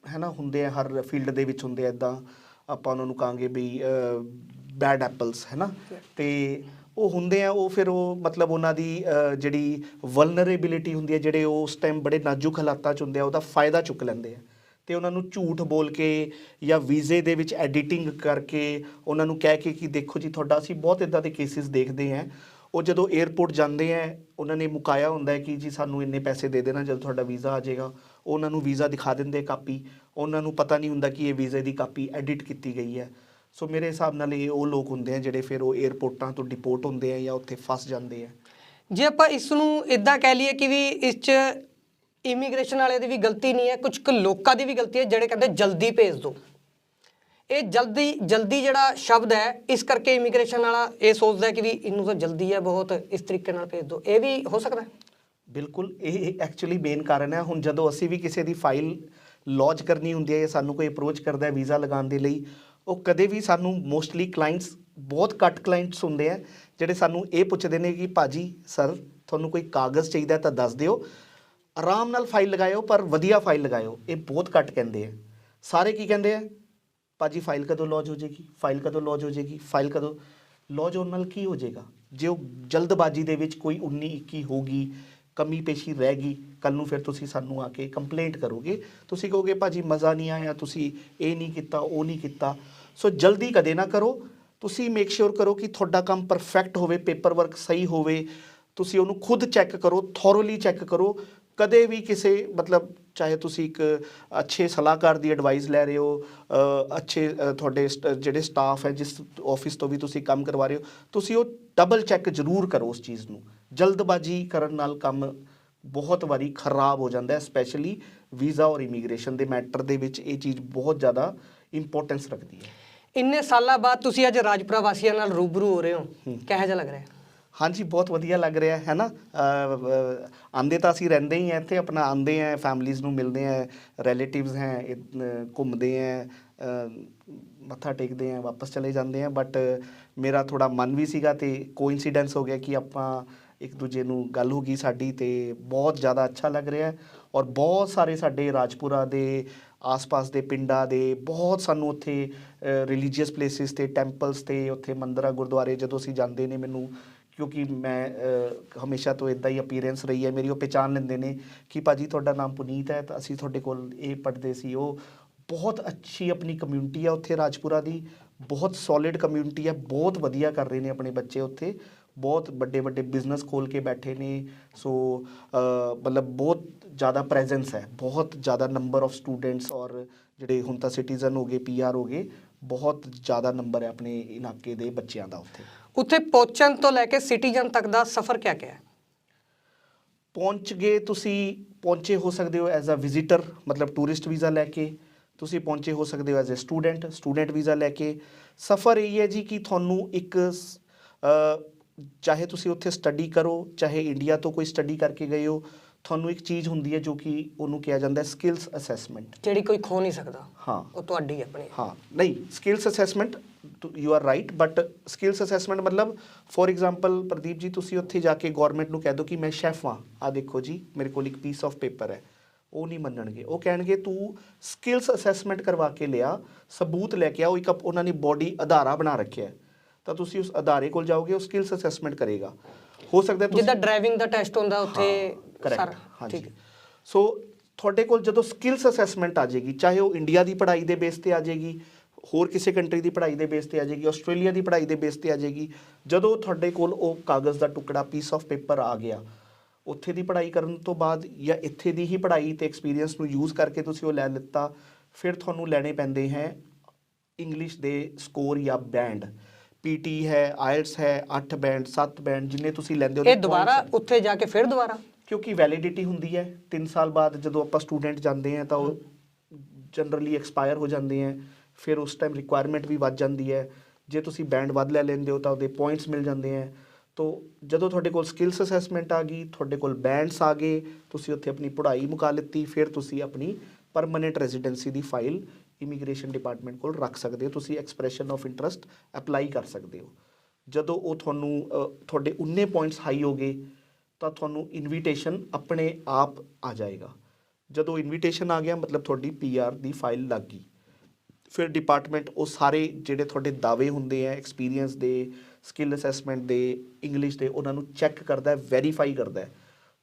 ਹੈ ਨਾ ਹੁੰਦੇ ਆ ਹਰ ਫੀਲਡ ਦੇ ਵਿੱਚ ਹੁੰਦੇ ਆ ਇਦਾਂ ਆਪਾਂ ਉਹਨਾਂ ਨੂੰ ਕਹਾਂਗੇ ਵੀ ਬੈਡ ਐਪਲਸ ਹੈ ਨਾ। ਤੇ ਉਹ ਹੁੰਦੇ ਆ ਉਹ ਫਿਰ ਉਹ ਮਤਲਬ ਉਹਨਾਂ ਦੀ ਅ, ਜਿਹੜੀ ਵਲਨਰੇਬਿਲਿਟੀ ਹੁੰਦੀ ਹੈ ਜਿਹੜੇ ਉਸ ਟਾਈਮ ਬੜੇ ਨਾਜ਼ੁਕ ਹਾਲਾਤਾਂ 'ਚ ਹੁੰਦੇ ਆ ਉਹਦਾ ਫਾਇਦਾ ਚੁੱਕ ਲੈਂਦੇ ਆ। ਤੇ ਉਹਨਾਂ ਨੂੰ ਝੂਠ ਬੋਲ ਕੇ ਜਾਂ ਵੀਜ਼ੇ ਦੇ ਵਿੱਚ ਐਡੀਟਿੰਗ ਕਰਕੇ ਉਹਨਾਂ ਨੂੰ ਕਹਿ ਕੇ ਕਿ ਦੇਖੋ ਜੀ, ਤੁਹਾਡਾ ਅਸੀਂ ਬਹੁਤ ਇਦਾਂ ਦੇ ਕੇਸਿਸ ਦੇਖਦੇ ਹਾਂ। ਉਹ ਜਦੋਂ 에ਅਰਪੋਰਟ ਜਾਂਦੇ ਆ ਉਹਨਾਂ ਨੇ ਮੁਕਾਇਆ ਹੁੰਦਾ ਹੈ ਕਿ ਜੀ ਸਾਨੂੰ ਇੰਨੇ ਪੈਸੇ ਦੇ ਦੇਣਾ, ਜਦੋਂ ਤੁਹਾਡਾ ਵੀਜ਼ਾ ਆ ਜਾਏਗਾ। ਉਹਨਾਂ ਨੂੰ ਵੀਜ਼ਾ ਦਿਖਾ ਦਿੰਦੇ ਕਾਪੀ। ਉਹਨਾਂ ਨੂੰ ਪਤਾ ਨਹੀਂ ਹੁੰਦਾ ਕਿ ਇਹ ਵੀਜ਼ੇ ਦੀ ਕਾਪੀ ਐਡਿਟ ਕੀਤੀ ਗਈ ਹੈ। ਸੋ ਮੇਰੇ ਹਿਸਾਬ ਨਾਲ ਇਹ ਉਹ ਲੋਕ ਹੁੰਦੇ ਆ ਜਿਹੜੇ ਫਿਰ ਉਹ 에ਅਰਪੋਰਟਾਂ ਤੋਂ ਡਿਪੋਰਟ ਹੁੰਦੇ ਆ ਜਾਂ ਉੱਥੇ ਫਸ ਜਾਂਦੇ ਆ। ਜੇ ਆਪਾਂ ਇਸ ਨੂੰ ਇਦਾਂ ਕਹਿ ਲਈਏ ਕਿ ਵੀ ਇਸ 'ਚ ਇਮੀਗ੍ਰੇਸ਼ਨ ਵਾਲਿਆਂ ਦੀ ਵੀ ਗਲਤੀ ਨਹੀਂ ਹੈ ਕੁਝ ਕੁ ਲੋਕਾਂ ਦੀ ਵੀ ਗਲਤੀ ਹੈ, ਜਿਹੜੇ ਕਹਿੰਦੇ ਜਲਦੀ ਭੇਜ ਦਿਓ ਇਹ ਜਲਦੀ ਜਲਦੀ ਜਿਹੜਾ ਸ਼ਬਦ ਹੈ, ਇਸ ਕਰਕੇ ਇਮੀਗ੍ਰੇਸ਼ਨ ਵਾਲਾ ਇਹ ਸੋਚਦਾ ਕਿ ਵੀ ਇਹਨੂੰ ਤਾਂ ਜਲਦੀ ਹੈ, ਬਹੁਤ ਇਸ ਤਰੀਕੇ ਨਾਲ ਭੇਜ ਦਿਓ ਇਹ ਵੀ ਹੋ ਸਕਦਾ ਬਿਲਕੁਲ, ਇਹ ਐਕਚੁਅਲੀ ਮੇਨ ਕਾਰਨ ਹੈ। ਹੁਣ ਜਦੋਂ ਅਸੀਂ ਵੀ ਕਿਸੇ ਦੀ ਫਾਈਲ ਲੌਂਚ ਕਰਨੀ ਹੁੰਦੀ ਹੈ ਜਾਂ ਸਾਨੂੰ ਕੋਈ ਅਪਰੋਚ ਕਰਦਾ ਹੈ ਵੀਜ਼ਾ ਲਗਾਉਣ ਦੇ ਲਈ, ਉਹ ਕਦੇ ਵੀ ਸਾਨੂੰ ਮੋਸਟਲੀ ਕਲਾਇੰਟਸ ਬਹੁਤ ਘੱਟ ਕਲਾਇੰਟਸ ਹੁੰਦੇ ਆ ਜਿਹੜੇ ਸਾਨੂੰ ਇਹ ਪੁੱਛਦੇ ਨੇ ਕਿ ਭਾਜੀ ਸਰ ਤੁਹਾਨੂੰ ਕੋਈ ਕਾਗਜ਼ ਚਾਹੀਦਾ ਤਾਂ ਦੱਸ ਦਿਓ। ਆਰਾਮ ਨਾਲ ਫਾਈਲ ਲਗਾਇਓ, ਪਰ ਵਧੀਆ ਫਾਈਲ ਲਗਾਇਓ। ਇਹ ਬਹੁਤ ਘੱਟ ਕਹਿੰਦੇ ਆ। ਸਾਰੇ ਕੀ ਕਹਿੰਦੇ ਆ? ਭਾਜੀ ਫਾਈਲ ਕਦੋਂ ਲੌਂਚ ਹੋ ਜਾਏਗੀ? ਫਾਈਲ ਕਦੋਂ ਲੌਂਚ ਹੋ ਜਾਏਗੀ? ਫਾਈਲ ਕਦੋਂ ਲੌਂਚ ਹੋਣ ਨਾਲ ਕੀ ਹੋ ਜਾਏਗਾ? ਜੇ ਉਹ ਜਲਦਬਾਜ਼ੀ ਦੇ ਵਿੱਚ ਕੋਈ 19 21 ਹੋਗੀ ਕਮੀ ਪੇਸ਼ੀ ਰਹਿ ਗਈ ਕੱਲ ਨੂੰ ਫਿਰ ਤੁਸੀਂ ਸਾਨੂੰ ਆ ਕੇ ਕੰਪਲੇਂਟ ਕਰੋਗੇ। ਤੁਸੀਂ ਕਹੋਗੇ, ਭਾਜੀ, ਮਜ਼ਾ ਨਹੀਂ ਆਇਆ, ਤੁਸੀਂ ਇਹ ਨਹੀਂ ਕੀਤਾ, ਉਹ ਨਹੀਂ ਕੀਤਾ। ਸੋ ਜਲਦੀ ਕਦੇ ਨਾ ਕਰੋ। ਤੁਸੀਂ ਮੇਕ ਸ਼ੋਰ ਕਰੋ ਕਿ ਤੁਹਾਡਾ ਕੰਮ ਪਰਫੈਕਟ ਹੋਵੇ ਪੇਪਰ ਵਰਕ ਸਹੀ ਹੋਵੇ। ਤੁਸੀਂ ਉਹਨੂੰ ਖੁਦ ਚੈੱਕ ਕਰੋ ਥੋਰੋਲੀ ਚੈੱਕ ਕਰੋ। ਕਦੇ ਵੀ ਕਿਸੇ ਮਤਲਬ ਚਾਹੇ ਤੁਸੀਂ ਇੱਕ ਅੱਛੇ ਸਲਾਹਕਾਰ ਦੀ ਐਡਵਾਈਸ ਲੈ ਰਹੇ ਹੋ ਅੱਛੇ ਤੁਹਾਡੇ ਜਿਹੜੇ ਸਟਾਫ ਹੈ ਜਿਸ ਆਫਿਸ ਤੋਂ ਵੀ ਤੁਸੀਂ ਕੰਮ ਕਰਵਾ ਰਹੇ ਹੋ ਤੁਸੀਂ ਉਹ ਡਬਲ ਚੈੱਕ ਜ਼ਰੂਰ ਕਰੋ ਉਸ ਚੀਜ਼ ਨੂੰ। ਜਲਦਬਾਜ਼ੀ ਕਰਨ ਨਾਲ ਕੰਮ ਬਹੁਤ ਵਾਰੀ ਖਰਾਬ ਹੋ ਜਾਂਦਾ ਹੈ ਸਪੈਸ਼ਲੀ ਵੀਜ਼ਾ ਔਰ ਇਮੀਗ੍ਰੇਸ਼ਨ ਦੇ ਮੈਟਰ ਦੇ ਵਿੱਚ ਇਹ ਚੀਜ਼ ਬਹੁਤ ਜ਼ਿਆਦਾ ਇੰਪੋਰਟੈਂਸ ਰੱਖਦੀ ਹੈ। ਇੰਨੇ ਸਾਲਾਂ ਬਾਅਦ ਤੁਸੀਂ ਅੱਜ ਰਾਜਪੁਰਾ ਵਾਸੀਆਂ ਨਾਲ ਰੂਬਰੂ ਹੋ ਰਹੇ ਹੋ ਕਿਹੋ ਜਿਹਾ ਲੱਗ ਰਿਹਾ? ਹੈ ਹਾਂਜੀ ਬਹੁਤ ਵਧੀਆ ਲੱਗ ਰਿਹਾ ਹੈ ਨਾ? ਆਂਦੇ ਤਾਂ ਅਸੀਂ ਰਹਿੰਦੇ ਹੀ ਆ ਇੱਥੇ ਆਪਣਾ ਆਂਦੇ ਆ ਫੈਮਲੀਆਂ ਨੂੰ ਮਿਲਦੇ ਆ ਰਿਲੇਟਿਵਸ ਹੈ ਇਹ, ਘੁੰਮਦੇ ਆ ਮੱਥਾ ਟੇਕਦੇ ਆ ਵਾਪਸ ਚਲੇ ਜਾਂਦੇ ਆ ਬਟ ਮੇਰਾ ਥੋੜਾ ਮਨ ਵੀ ਸੀਗਾ ਤੇ ਕੋਇਨਸੀਡੈਂਸ ਹੋ ਗਿਆ ਕਿ ਆਪਾਂ ਇੱਕ ਦੂਜੇ ਨੂੰ ਗੱਲ ਹੋ ਗਈ ਸਾਡੀ ਤੇ ਬਹੁਤ ਜ਼ਿਆਦਾ ਅੱਛਾ ਲੱਗ ਰਿਹਾ ਹੈ ਔਰ ਬਹੁਤ ਸਾਰੇ ਸਾਡੇ ਰਾਜਪੁਰਾ ਦੇ ਆਸ-ਪਾਸ ਦੇ ਪਿੰਡਾਂ ਦੇ ਬਹੁਤ ਸਾਨੂੰ ਉੱਥੇ ਰਿਲੀਜੀਅਸ ਪਲੇਸਿਸ ਤੇ ਟੈਂਪਲਸ ਤੇ ਉੱਥੇ ਮੰਦਰਾਂ ਗੁਰਦੁਆਰੇ ਜਦੋਂ ਅਸੀਂ ਜਾਂਦੇ ਨੇ ਮੈਨੂੰ ਕਿਉਂਕਿ ਮੈਂ ਹਮੇਸ਼ਾ ਤੋਂ ਇਦਾਂ ਹੀ ਅਪੀਅਰੈਂਸ ਰਹੀ ਹੈ। ਮੇਰੀ ਉਹ ਪਹਿਚਾਨ ਲੈਂਦੇ ਨੇ ਕਿ ਭਾਜੀ ਤੁਹਾਡਾ ਨਾਮ ਪੁਨੀਤ ਹੈ ਤਾਂ ਅਸੀਂ ਤੁਹਾਡੇ ਕੋਲ ਇਹ ਪੜ੍ਹਦੇ ਸੀ। ਉਹ ਬਹੁਤ ਅੱਛੀ ਆਪਣੀ ਕਮਿਊਨਿਟੀ ਆ ਉੱਥੇ ਰਾਜਪੁਰਾ ਦੀ। ਬਹੁਤ ਸੋਲਿਡ ਕਮਿਊਨਿਟੀ ਹੈ ਬਹੁਤ ਵਧੀਆ ਕਰ ਰਹੇ ਨੇ ਆਪਣੇ ਬੱਚੇ ਉੱਥੇ। ਬਹੁਤ ਵੱਡੇ ਵੱਡੇ ਬਿਜ਼ਨਸ ਖੋਲ ਕੇ ਬੈਠੇ ਨੇ। ਸੋ ਮਤਲਬ ਬਹੁਤ ਜ਼ਿਆਦਾ ਪ੍ਰੈਜ਼ੈਂਸ ਹੈ। ਬਹੁਤ ਜ਼ਿਆਦਾ ਨੰਬਰ ਆਫ ਸਟੂਡੈਂਟਸ ਔਰ ਜਿਹੜੇ ਹੁਣ ਤਾਂ ਸਿਟੀਜ਼ਨ ਹੋ ਗਏ ਪੀਆਰ ਹੋ ਗਏ, ਬਹੁਤ ਜ਼ਿਆਦਾ ਨੰਬਰ ਹੈ ਆਪਣੇ ਇਲਾਕੇ ਦੇ ਬੱਚਿਆਂ ਦਾ ਉੱਥੇ। ਉੱਥੇ ਪਹੁੰਚਣ ਤੋਂ ਲੈ ਕੇ ਸਿਟੀਜ਼ਨ ਤੱਕ ਦਾ ਸਫ਼ਰ ਕਿਆ ਕਿਆ ਹੈ? ਪਹੁੰਚ ਗਏ ਤੁਸੀਂ ਪਹੁੰਚੇ ਹੋ ਸਕਦੇ ਹੋ ਐਜ਼ ਅ ਵਿਜ਼ਿਟਰ ਮਤਲਬ ਟੂਰਿਸਟ ਵੀਜ਼ਾ ਲੈ ਕੇ। ਤੁਸੀਂ ਪਹੁੰਚੇ ਹੋ ਸਕਦੇ ਹੋ as a student student visa ਲੈ ਕੇ। ਸਫ਼ਰ ਇਹ ਹੈ ਜੀ ਕਿ ਤੁਹਾਨੂੰ ਇੱਕ ਚਾਹੇ ਤੁਸੀਂ ਉੱਥੇ ਸਟੱਡੀ ਕਰੋ ਚਾਹੇ ਇੰਡੀਆ ਤੋਂ ਕੋਈ ਸਟੱਡੀ ਕਰਕੇ ਗਏ ਹੋ ਤੁਹਾਨੂੰ ਇੱਕ ਚੀਜ਼ ਹੁੰਦੀ ਹੈ ਜੋ ਕਿ ਉਹਨੂੰ ਕਿਹਾ ਜਾਂਦਾ ਹੈ ਸਕਿੱਲਸ ਅਸੈਸਮੈਂਟ ਜਿਹੜੀ ਕੋਈ ਖੋ ਨਹੀਂ ਸਕਦਾ। ਹਾਂ। ਉਹ ਤੁਹਾਡੀ ਆਪਣੀ। ਹਾਂ। ਨਹੀਂ skills assessment you are right but skills assessment ਮਤਲਬ ਫੋਰ ਐਗਜ਼ਾਮਪਲ ਪ੍ਰਦੀਪ ਜੀ ਤੁਸੀਂ ਉੱਥੇ ਜਾ ਕੇ ਗਵਰਨਮੈਂਟ ਨੂੰ ਕਹਿ ਦਿਓ ਕਿ ਮੈਂ ਸ਼ੈਫ ਹਾਂ ਆ ਦੇਖੋ ਜੀ ਮੇਰੇ ਕੋਲ ਇੱਕ ਪੀਸ ਆਫ ਪੇਪਰ ਹੈ ਉਹ ਨਹੀਂ ਮੰਨਣਗੇ ਉਹ ਕਹਿਣਗੇ ਤੂੰ ਸਕਿੱਲਸ ਅਸੈਸਮੈਂਟ ਕਰਵਾ ਕੇ ਲਿਆ ਸਬੂਤ ਲੈ ਕੇ ਆਓ ਇੱਕ ਅਪ- ਉਹਨਾਂ ਨੇ ਬੋਡੀ ਆਧਾਰਾ ਬਣਾ ਰੱਖਿਆ ਹੈ ਤਾਂ ਤੁਸੀਂ ਉਸ ਅਧਾਰੇ ਕੋਲ ਜਾਓਗੇ ਉਹ ਸਕਿੱਲਸ ਅਸੈਸਮੈਂਟ ਕਰੇਗਾ ਹੋ ਸਕਦਾ ਹੈ ਤੁਸੀਂ ਜਿੱਦਾਂ ਡਰਾਈਵਿੰਗ ਦਾ ਟੈਸਟ ਹੁੰਦਾ ਉੱਥੇ ਕਰੈਕਟ ਸਾਰਾ ਹਾਂਜੀ ਠੀਕ ਹੈ। ਸੋ ਤੁਹਾਡੇ ਕੋਲ ਜਦੋਂ ਸਕਿੱਲਸ ਅਸੈਸਮੈਂਟ ਆ ਜਾਏਗੀ ਚਾਹੇ ਉਹ ਇੰਡੀਆ ਦੀ ਪੜ੍ਹਾਈ ਦੇ ਬੇਸ ਤੇ ਆ ਜਾਏਗੀ ਹੋਰ ਕਿਸੇ ਕੰਟਰੀ ਦੀ ਪੜ੍ਹਾਈ ਦੇ ਬੇਸ ਤੇ ਆ ਜਾਏਗੀ ਆਸਟ੍ਰੇਲੀਆ ਦੀ ਪੜ੍ਹਾਈ ਦੇ ਬੇਸ ਤੇ ਆ ਜਾਏਗੀ ਜਦੋਂ ਤੁਹਾਡੇ ਕੋਲ ਉਹ ਕਾਗਜ਼ ਦਾ ਟੁਕੜਾ ਪੀਸ ਆਫ ਪੇਪਰ ਆ ਗਿਆ ਉੱਥੇ ਦੀ ਪੜ੍ਹਾਈ ਕਰਨ ਤੋਂ ਬਾਅਦ ਜਾਂ ਇੱਥੇ ਦੀ ਹੀ ਪੜ੍ਹਾਈ ਤੇ ਐਕਸਪੀਰੀਅੰਸ ਨੂੰ ਯੂਜ਼ ਕਰਕੇ ਤੁਸੀਂ ਉਹ ਲੈ ਲਿੱਤਾ ਫਿਰ ਤੁਹਾਨੂੰ ਲੈਣੇ ਪੈਂਦੇ ਹੈ ਇੰਗਲਿਸ਼ ਦੇ ਸਕੋਰ ਜਾਂ ਬੈਂਡ ਪੀਟੀ ਹੈ ਆਇਲਟਸ ਹੈ 8 ਬੈਂਡ 7 ਬੈਂਡ ਜਿੰਨੇ ਤੁਸੀਂ ਲੈਂਦੇ ਹੋ ਇਹ ਦੁਬਾਰਾ ਉੱਥੇ ਜਾ ਕੇ ਫਿਰ ਦੁਬਾਰਾ? ਕਿਉਂਕਿ ਵੈਲਿਡਿਟੀ ਹੁੰਦੀ ਹੈ 3 ਸਾਲ ਬਾਅਦ ਜਦੋਂ ਆਪਾਂ ਸਟੂਡੈਂਟ ਜਾਂਦੇ ਆ ਤਾਂ ਉਹ ਜਨਰਲੀ ਐਕਸਪਾਇਰ ਹੋ ਜਾਂਦੇ ਆ ਫਿਰ ਉਸ ਟਾਈਮ ਰਿਕੁਆਇਰਮੈਂਟ ਵੀ ਵੱਧ ਜਾਂਦੀ ਹੈ। ਜੇ ਤੁਸੀਂ ਬੈਂਡ ਵੱਧ ਲੈ ਲੈਂਦੇ ਹੋ ਤਾਂ ਉਹਦੇ ਪੁਆਇੰਟਸ ਮਿਲ ਜਾਂਦੇ ਆ ਤੋ ਜਦੋਂ ਤੁਹਾਡੇ ਕੋਲ ਸਕਿੱਲਸ ਅਸੈਸਮੈਂਟ ਆ ਗਈ, ਤੁਹਾਡੇ ਕੋਲ ਬੈਂਡਸ ਆ ਗਏ, ਤੁਸੀਂ ਉੱਥੇ ਆਪਣੀ ਪੜ੍ਹਾਈ ਮੁਕਾ ਲਿੱਤੀ, ਫਿਰ ਤੁਸੀਂ ਆਪਣੀ ਪਰਮਨੈਂਟ ਰੈਜ਼ੀਡੈਂਸੀ ਦੀ ਫਾਈਲ ਇਮੀਗ੍ਰੇਸ਼ਨ ਡਿਪਾਰਟਮੈਂਟ ਕੋਲ ਰੱਖ ਸਕਦੇ ਹੋ। ਤੁਸੀਂ ਐਕਸਪ੍ਰੈਸ਼ਨ ਆਫ ਇੰਟਰਸਟ ਅਪਲਾਈ ਕਰ ਸਕਦੇ ਹੋ। ਜਦੋਂ ਉਹ ਤੁਹਾਨੂੰ ਤੁਹਾਡੇ ਉਨੇ ਪੁਆਇੰਟਸ ਹਾਈ ਹੋ ਗਏ, ਤਾਂ ਤੁਹਾਨੂੰ ਇਨਵੀਟੇਸ਼ਨ ਆਪਣੇ ਆਪ ਆ ਜਾਏਗਾ। ਜਦੋਂ ਇਨਵੀਟੇਸ਼ਨ ਆ ਗਿਆ, ਮਤਲਬ ਤੁਹਾਡੀ ਪੀਆਰ ਦੀ ਫਾਈਲ ਲੱਗ ਗਈ। ਫਿਰ ਡਿਪਾਰਟਮੈਂਟ ਉਹ ਸਾਰੇ ਜਿਹੜੇ ਤੁਹਾਡੇ ਦਾਅਵੇ ਹੁੰਦੇ ਆ ਐਕਸਪੀਰੀਅੰਸ ਦੇ ਸਕਿੱਲ ਅਸੈਸਮੈਂਟ ਦੇ ਇੰਗਲਿਸ਼ ਦੇ ਉਹਨਾਂ ਨੂੰ ਚੈੱਕ ਕਰਦਾ ਹੈ ਵੈਰੀਫਾਈ ਕਰਦਾ ਹੈ।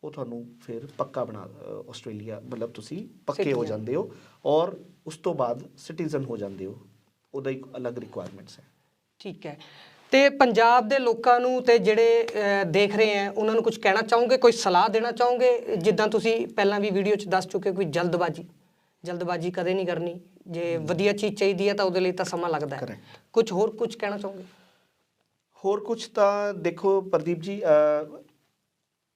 ਉਹ ਤੁਹਾਨੂੰ ਫਿਰ ਪੱਕਾ ਬਣਾ ਆਸਟ੍ਰੇਲੀਆ ਮਤਲਬ ਤੁਸੀਂ ਪੱਕੇ ਹੋ। ਜਾਂਦੇ ਹੋ ਔਰ ਉਸ ਤੋਂ ਬਾਅਦ ਸਿਟੀਜ਼ਨ ਹੋ ਜਾਂਦੇ ਹੋ। ਉਹਦਾ ਇੱਕ ਅਲੱਗ ਰਿਕੁਆਇਰਮੈਂਟਸ ਹੈ। ਠੀਕ ਹੈ। ਤੇ ਪੰਜਾਬ ਦੇ ਲੋਕਾਂ ਨੂੰ ਤੇ ਜਿਹੜੇ ਦੇਖ ਰਹੇ ਹੈ ਉਹਨਾਂ ਨੂੰ ਕੁਝ ਕਹਿਣਾ ਚਾਹੋਗੇ? ਕੋਈ ਸਲਾਹ ਦੇਣਾ ਚਾਹੋਗੇ? ਜਿੱਦਾਂ ਤੁਸੀਂ ਪਹਿਲਾਂ ਵੀ ਵੀਡੀਓ 'ਚ ਦੱਸ ਚੁੱਕੇ ਕੋਈ ਜਲਦਬਾਜ਼ੀ ਜਲਦਬਾਜ਼ੀ ਕਦੇ ਨਹੀਂ ਕਰਨੀ। ਜੇ ਵਧੀਆ ਚੀਜ਼ ਚਾਹੀਦੀ ਹੈ ਤਾਂ ਉਹਦੇ ਲਈ ਤਾਂ ਸਮਾਂ ਲੱਗਦਾ ਹੈ। Correct. ਕੁਝ ਹੋਰ ਕੁਝ ਕਹਿਣਾ ਚਾਹੋਗੇ? ਹੋਰ ਕੁਝ ਤਾਂ ਦੇਖੋ ਪ੍ਰਦੀਪ ਜੀ ਅ,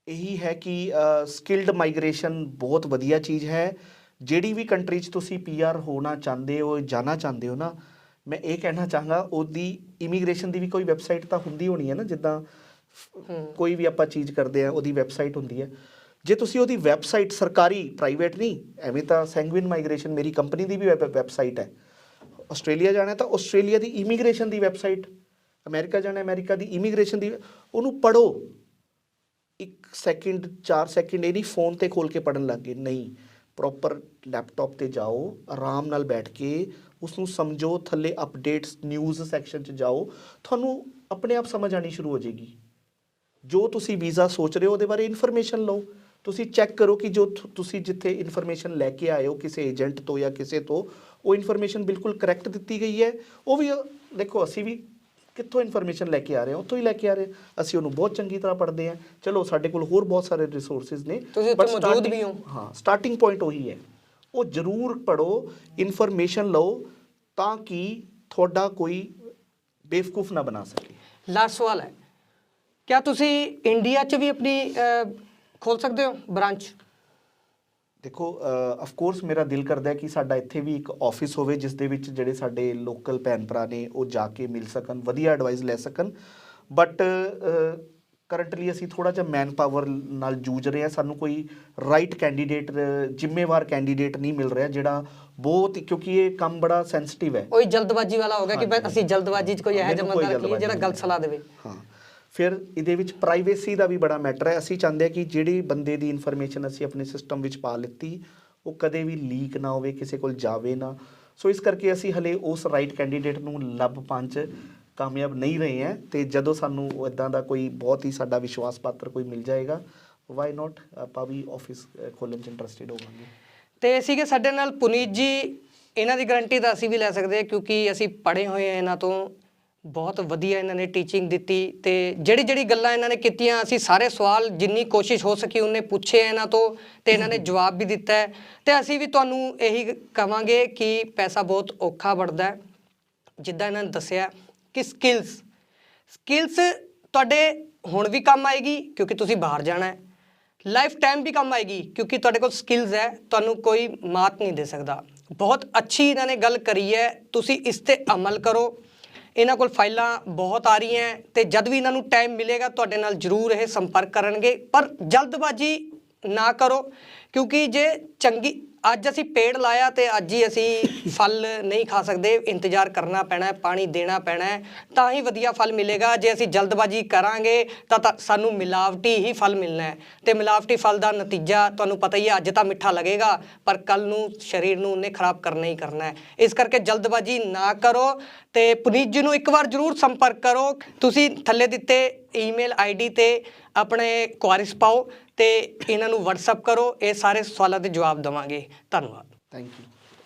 ਇਹੀ ਹੈ ਕਿ ਸਕਿਲਡ ਮਾਈਗ੍ਰੇਸ਼ਨ ਬਹੁਤ ਵਧੀਆ ਚੀਜ਼ ਹੈ। ਜਿਹੜੀ ਵੀ ਕੰਟਰੀ 'ਚ ਤੁਸੀਂ ਪੀਆਰ ਹੋਣਾ ਚਾਹੁੰਦੇ ਹੋ ਜਾਣਾ ਚਾਹੁੰਦੇ ਹੋ ਨਾ ਮੈਂ ਇਹ ਕਹਿਣਾ ਚਾਹਾਂਗਾ ਉਹਦੀ ਇਮੀਗ੍ਰੇਸ਼ਨ ਦੀ ਵੀ ਕੋਈ ਵੈਬਸਾਈਟ ਤਾਂ ਹੁੰਦੀ ਹੋਣੀ ਹੈ ਨਾ ਜਿੱਦਾਂ ਹੂੰ। ਕੋਈ ਵੀ ਆਪਾਂ ਚੀਜ਼ ਕਰਦੇ ਆ ਉਹਦੀ ਵੈਬਸਾਈਟ ਹੁੰਦੀ ਹੈ। ਜੇ ਤੁਸੀਂ ਉਹਦੀ ਵੈਬਸਾਈਟ ਸਰਕਾਰੀ ਪ੍ਰਾਈਵੇਟ ਨਹੀਂ ਐਵੇਂ ਤਾਂ ਸੈਂਗੁਇਨ ਮਾਈਗ੍ਰੇਸ਼ਨ ਮੇਰੀ ਕੰਪਨੀ ਦੀ ਵੀ ਵੈਬਸਾਈਟ ਹੈ। ਆਸਟ੍ਰੇਲੀਆ ਜਾਣਾ ਤਾਂ ਆਸਟ੍ਰੇਲੀਆ ਦੀ ਇਮੀਗ੍ਰੇਸ਼ਨ ਦੀ ਵੈਬਸਾਈਟ ਅਮਰੀਕਾ ਜਾਣਾ ਹੈ, ਅਮਰੀਕਾ ਦੀ ਇਮੀਗ੍ਰੇਸ਼ਨ ਦੀ ਉਹਨੂੰ ਪੜੋ ਇੱਕ ਸੈਕਿੰਡ 4 ਸੈਕਿੰਡ ਇਹ ਨਹੀਂ ਫੋਨ ਤੇ ਖੋਲ ਕੇ ਪੜਨ ਲੱਗ ਗਏ। ਨਹੀਂ ਪ੍ਰੋਪਰ ਲੈਪਟਾਪ ਤੇ ਜਾਓ ਆਰਾਮ ਨਾਲ ਬੈਠ ਕੇ ਉਸ ਨੂੰ ਸਮਝੋ ਥੱਲੇ ਅਪਡੇਟਸ ਨਿਊਜ਼ ਸੈਕਸ਼ਨ 'ਚ ਜਾਓ। ਤੁਹਾਨੂੰ ਆਪਣੇ ਆਪ ਸਮਝ ਆਣੀ ਸ਼ੁਰੂ ਹੋ ਜਾਏਗੀ। ਜੋ ਤੁਸੀਂ ਵੀਜ਼ਾ ਸੋਚ ਰਹੇ ਹੋ ਉਹਦੇ ਬਾਰੇ ਇਨਫੋਰਮੇਸ਼ਨ ਲਓ। ਤੁਸੀਂ ਚੈੱਕ ਕਰੋ ਕਿ ਜੋ ਤੁਸੀਂ ਜਿੱਥੇ ਇਨਫੋਰਮੇਸ਼ਨ ਲੈ ਕੇ ਆਏ ਹੋ ਕਿਸੇ ਏਜੰਟ ਤੋਂ ਜਾਂ ਕਿਸੇ ਤੋਂ ਉਹ ਇਨਫੋਰਮੇਸ਼ਨ ਬਿਲਕੁਲ ਕਰੈਕਟ ਦਿੱਤੀ ਗਈ ਹੈ। ਉਹ ਵੀ ਦੇਖੋ ਅਸੀਂ ਵੀ ਕਿੱਥੋਂ ਇਨਫੋਰਮੇਸ਼ਨ ਲੈ ਕੇ ਆ ਰਹੇ ਹਾਂ ਉੱਥੋਂ ਹੀ ਲੈ ਕੇ ਆ ਰਹੇ ਹਾਂ। ਅਸੀਂ ਉਹਨੂੰ ਬਹੁਤ ਚੰਗੀ ਤਰ੍ਹਾਂ ਪੜ੍ਹਦੇ ਹਾਂ। ਚਲੋ ਸਾਡੇ ਕੋਲ ਹੋਰ ਬਹੁਤ ਸਾਰੇ ਰਿਸੋਰਸਸ ਨੇ ਤੁਸੀਂ ਉੱਥੇ ਮੌਜੂਦ ਵੀ ਹੋ। ਹਾਂ ਸਟਾਰਟਿੰਗ ਪੁਆਇੰਟ ਉਹੀ ਹੈ। ਉਹ ਜ਼ਰੂਰ ਪੜੋ ਇਨਫੋਰਮੇਸ਼ਨ ਲਓ ਤਾਂ ਕਿ ਤੁਹਾਡਾ ਕੋਈ ਬੇਵਕੂਫ ਨਾ ਬਣਾ ਸਕੇ। ਲਾਸਟ ਸਵਾਲ ਹੈ। ਕਿਆ ਤੁਸੀਂ ਇੰਡੀਆ 'ਚ ਵੀ ਆਪਣੀ ਖੋਲ ਸਕਦੇ ਹੋ? ਬ੍ਰਾਂਚ। ਦੇਖੋ ਆਫ ਕੋਰਸ ਮੇਰਾ ਦਿਲ ਕਰਦਾ ਹੈ ਕਿ ਸਾਡਾ ਇੱਥੇ ਵੀ ਇੱਕ ਆਫਿਸ ਹੋਵੇ ਜਿਸ ਦੇ ਵਿੱਚ ਜਿਹੜੇ ਸਾਡੇ ਲੋਕਲ ਭੈਣ ਭਰਾ ਨੇ ਉਹ ਜਾ ਕੇ ਮਿਲ ਸਕਣ ਵਧੀਆ ਐਡਵਾਈਸ ਲੈ ਸਕਣ। ਬਟ ਕਰੰਟਲੀ ਅਸੀਂ ਥੋੜਾ ਜਿਹਾ ਮੈਨ ਪਾਵਰ ਨਾਲ ਜੂਝ ਰਹੇ ਹਾਂ। ਸਾਨੂੰ ਕੋਈ ਰਾਈਟ ਕੈਂਡੀਡੇਟ ਜ਼ਿੰਮੇਵਾਰ ਕੈਂਡੀਡੇਟ ਨਹੀਂ ਮਿਲ ਰਿਹਾ ਜਿਹੜਾ ਬਹੁਤ ਹੀ- ਕਿਉਂਕਿ ਇਹ ਕੰਮ ਬੜਾ ਸੈਂਸਿਟਿਵ ਹੈ। ਕੋਈ ਜਲਦਬਾਜ਼ੀ ਵਾਲਾ ਹੋਗਾ ਕਿ। ਅਸੀਂ ਜਲਦਬਾਜ਼ੀ 'ਚ ਕੋਈ ਇਹੋ ਜਿਹਾ ਬੰਦਾ ਰੱਖੀਏ ਜਿਹੜਾ ਗਲਤ ਸਲਾਹ ਦੇਵੇ। ਹਾਂ। ਫਿਰ ਇਹਦੇ ਵਿੱਚ ਪ੍ਰਾਈਵੇਸੀ ਦਾ ਵੀ ਬੜਾ ਮੈਟਰ ਹੈ। ਅਸੀਂ ਚਾਹੁੰਦੇ ਹਾਂ ਕਿ ਜਿਹੜੀ ਬੰਦੇ ਦੀ ਇਨਫੋਰਮੇਸ਼ਨ ਅਸੀਂ ਆਪਣੇ ਸਿਸਟਮ ਵਿੱਚ ਪਾ ਲਿੱਤੀ, ਉਹ ਕਦੇ ਵੀ ਲੀਕ ਨਾ ਹੋਵੇ, ਕਿਸੇ ਕੋਲ ਜਾਵੇ ਨਾ। ਸੋ ਇਸ ਕਰਕੇ ਅਸੀਂ ਹਲੇ ਉਸ ਰਾਈਟ ਕੈਂਡੀਡੇਟ ਨੂੰ ਲੱਭ ਪੰਚ ਕਾਮਯਾਬ ਨਹੀਂ ਰਹੇ ਹਾਂ ਤੇ ਜਦੋਂ ਸਾਨੂੰ ਇਦਾਂ ਦਾ ਕੋਈ ਬਹੁਤ ਹੀ ਸਾਡਾ ਵਿਸ਼ਵਾਸ ਪਾਤਰ ਕੋਈ ਮਿਲ ਜਾਏਗਾ ਵਾਈ ਨਾਟ ਆਪਾਂ ਵੀ ਆਫਿਸ ਖੋਲਣ ਚ ਇੰਟਰਸਟਿਡ ਹੋਵਾਂਗੇ। ਤੇ ਸੀਗੇ ਸਾਡੇ ਨਾਲ ਪੁਨੀਤ ਜੀ। ਇਹਨਾਂ ਦੀ ਗਾਰੰਟੀ ਤਾਂ ਅਸੀਂ ਵੀ ਲੈ ਸਕਦੇ ਹਾਂ ਕਿਉਂਕਿ ਅਸੀਂ ਪੜ੍ਹੇ ਹੋਏ ਹਾਂ ਇਹਨਾਂ ਤੋਂ। ਬਹੁਤ ਵਧੀਆ ਇਹਨਾਂ ਨੇ ਟੀਚਿੰਗ ਦਿੱਤੀ ਤੇ ਜਿਹੜੀ ਜਿਹੜੀ ਗੱਲਾਂ ਇਹਨਾਂ ਨੇ ਕੀਤੀਆਂ, ਅਸੀਂ ਸਾਰੇ ਸਵਾਲ ਜਿੰਨੀ ਕੋਸ਼ਿਸ਼ ਹੋ ਸਕੀ ਉਹਨੇ ਪੁੱਛੇ ਇਹਨਾਂ ਤੋਂ ਤੇ ਇਹਨਾਂ ਨੇ ਜਵਾਬ ਵੀ ਦਿੱਤਾ ਹੈ। ਤੇ ਅਸੀਂ ਵੀ ਤੁਹਾਨੂੰ ਇਹੀ ਕਵਾਂਗੇ ਕਿ ਪੈਸਾ ਬਹੁਤ ਔਖਾ ਵੜਦਾ ਹੈ। ਜਿੱਦਾਂ ਇਹਨਾਂ ਨੇ ਦੱਸਿਆ ਕਿ ਸਕਿੱਲਸ ਸਕਿੱਲਸ ਤੁਹਾਡੇ ਹੁਣ ਵੀ ਕੰਮ ਆਏਗੀ ਕਿਉਂਕਿ ਤੁਸੀਂ ਬਾਹਰ ਜਾਣਾ ਹੈ। ਲਾਈਫ ਟਾਈਮ ਵੀ ਕੰਮ ਆਏਗੀ ਕਿਉਂਕਿ ਤੁਹਾਡੇ ਕੋਲ ਸਕਿੱਲਸ ਹੈ, ਤੁਹਾਨੂੰ ਕੋਈ ਮਾਤ ਨਹੀਂ ਦੇ ਸਕਦਾ। ਬਹੁਤ ਅੱਛੀ ਇਹਨਾਂ ਨੇ ਗੱਲ ਕਰੀ ਹੈ, ਤੁਸੀਂ ਇਸ ਤੇ ਅਮਲ ਕਰੋ। ਇਹਨਾਂ ਕੋਲ ਫਾਈਲਾਂ ਬਹੁਤ ਆ ਰਹੀਆਂ ਹੈ ਤੇ ਜਦ ਵੀ ਇਹਨਾਂ ਨੂੰ ਟਾਈਮ ਮਿਲੇਗਾ, ਤੁਹਾਡੇ ਨਾਲ ਜ਼ਰੂਰ ਇਹ ਸੰਪਰਕ ਕਰਨਗੇ। ਪਰ ਜਲਦਬਾਜ਼ੀ ਨਾ ਕਰੋ, ਕਿਉਂਕਿ ਜੇ ਚੰਗੀ ਅੱਜ ਅਸੀਂ ਪੇੜ ਲਾਇਆ ਤੇ ਅੱਜ ਹੀ ਅਸੀਂ ਫਲ ਨਹੀਂ ਖਾ ਸਕਦੇ। ਇੰਤਜ਼ਾਰ ਕਰਨਾ ਪੈਣਾ ਹੈ, ਪਾਣੀ ਦੇਣਾ ਪੈਣਾ ਹੈ, ਤਾਂ ਹੀ ਵਧੀਆ ਫਲ ਮਿਲੇਗਾ। ਜੇ ਅਸੀਂ ਜਲਦਬਾਜ਼ੀ ਕਰਾਂਗੇ, ਤਾਂ ਤਾਂ ਸਾਨੂੰ ਮਿਲਾਵਟੀ ਹੀ ਫਲ ਮਿਲਣਾ ਹੈ। ਤੇ ਮਿਲਾਵਟੀ ਫਲ ਦਾ ਨਤੀਜਾ ਤੁਹਾਨੂੰ ਪਤਾ ਹੀ ਹੈ, ਅੱਜ ਤਾਂ ਮਿੱਠਾ ਲੱਗੇਗਾ, ਪਰ ਕੱਲ ਨੂੰ ਸਰੀਰ ਨੂੰ ਉਹਨੇ ਖਰਾਬ ਕਰਨਾ ਹੀ ਕਰਨਾ ਹੈ। ਇਸ ਕਰਕੇ ਜਲਦਬਾਜ਼ੀ ਨਾ ਕਰੋ ਤੇ ਪੁਨੀਤ ਜੀ ਨੂੰ ਇੱਕ ਵਾਰ ਜ਼ਰੂਰ ਸੰਪਰਕ ਕਰੋ। ਤੁਸੀਂ ਥੱਲੇ ਦਿੱਤੇ ਈਮੇਲ ਆਈਡੀ ਤੇ ਆਪਣੇ ਕੁਆਰਿਸ ਪਾਓ ਤੇ ਇਹਨਾਂ ਨੂੰ WhatsApp ਕਰੋ, ਇਹ ਸਾਰੇ ਸਵਾਲਾਂ ਦੇ ਜਵਾਬ ਦੇਵਾਂਗੇ। ਧੰਨਵਾਦ। Thank you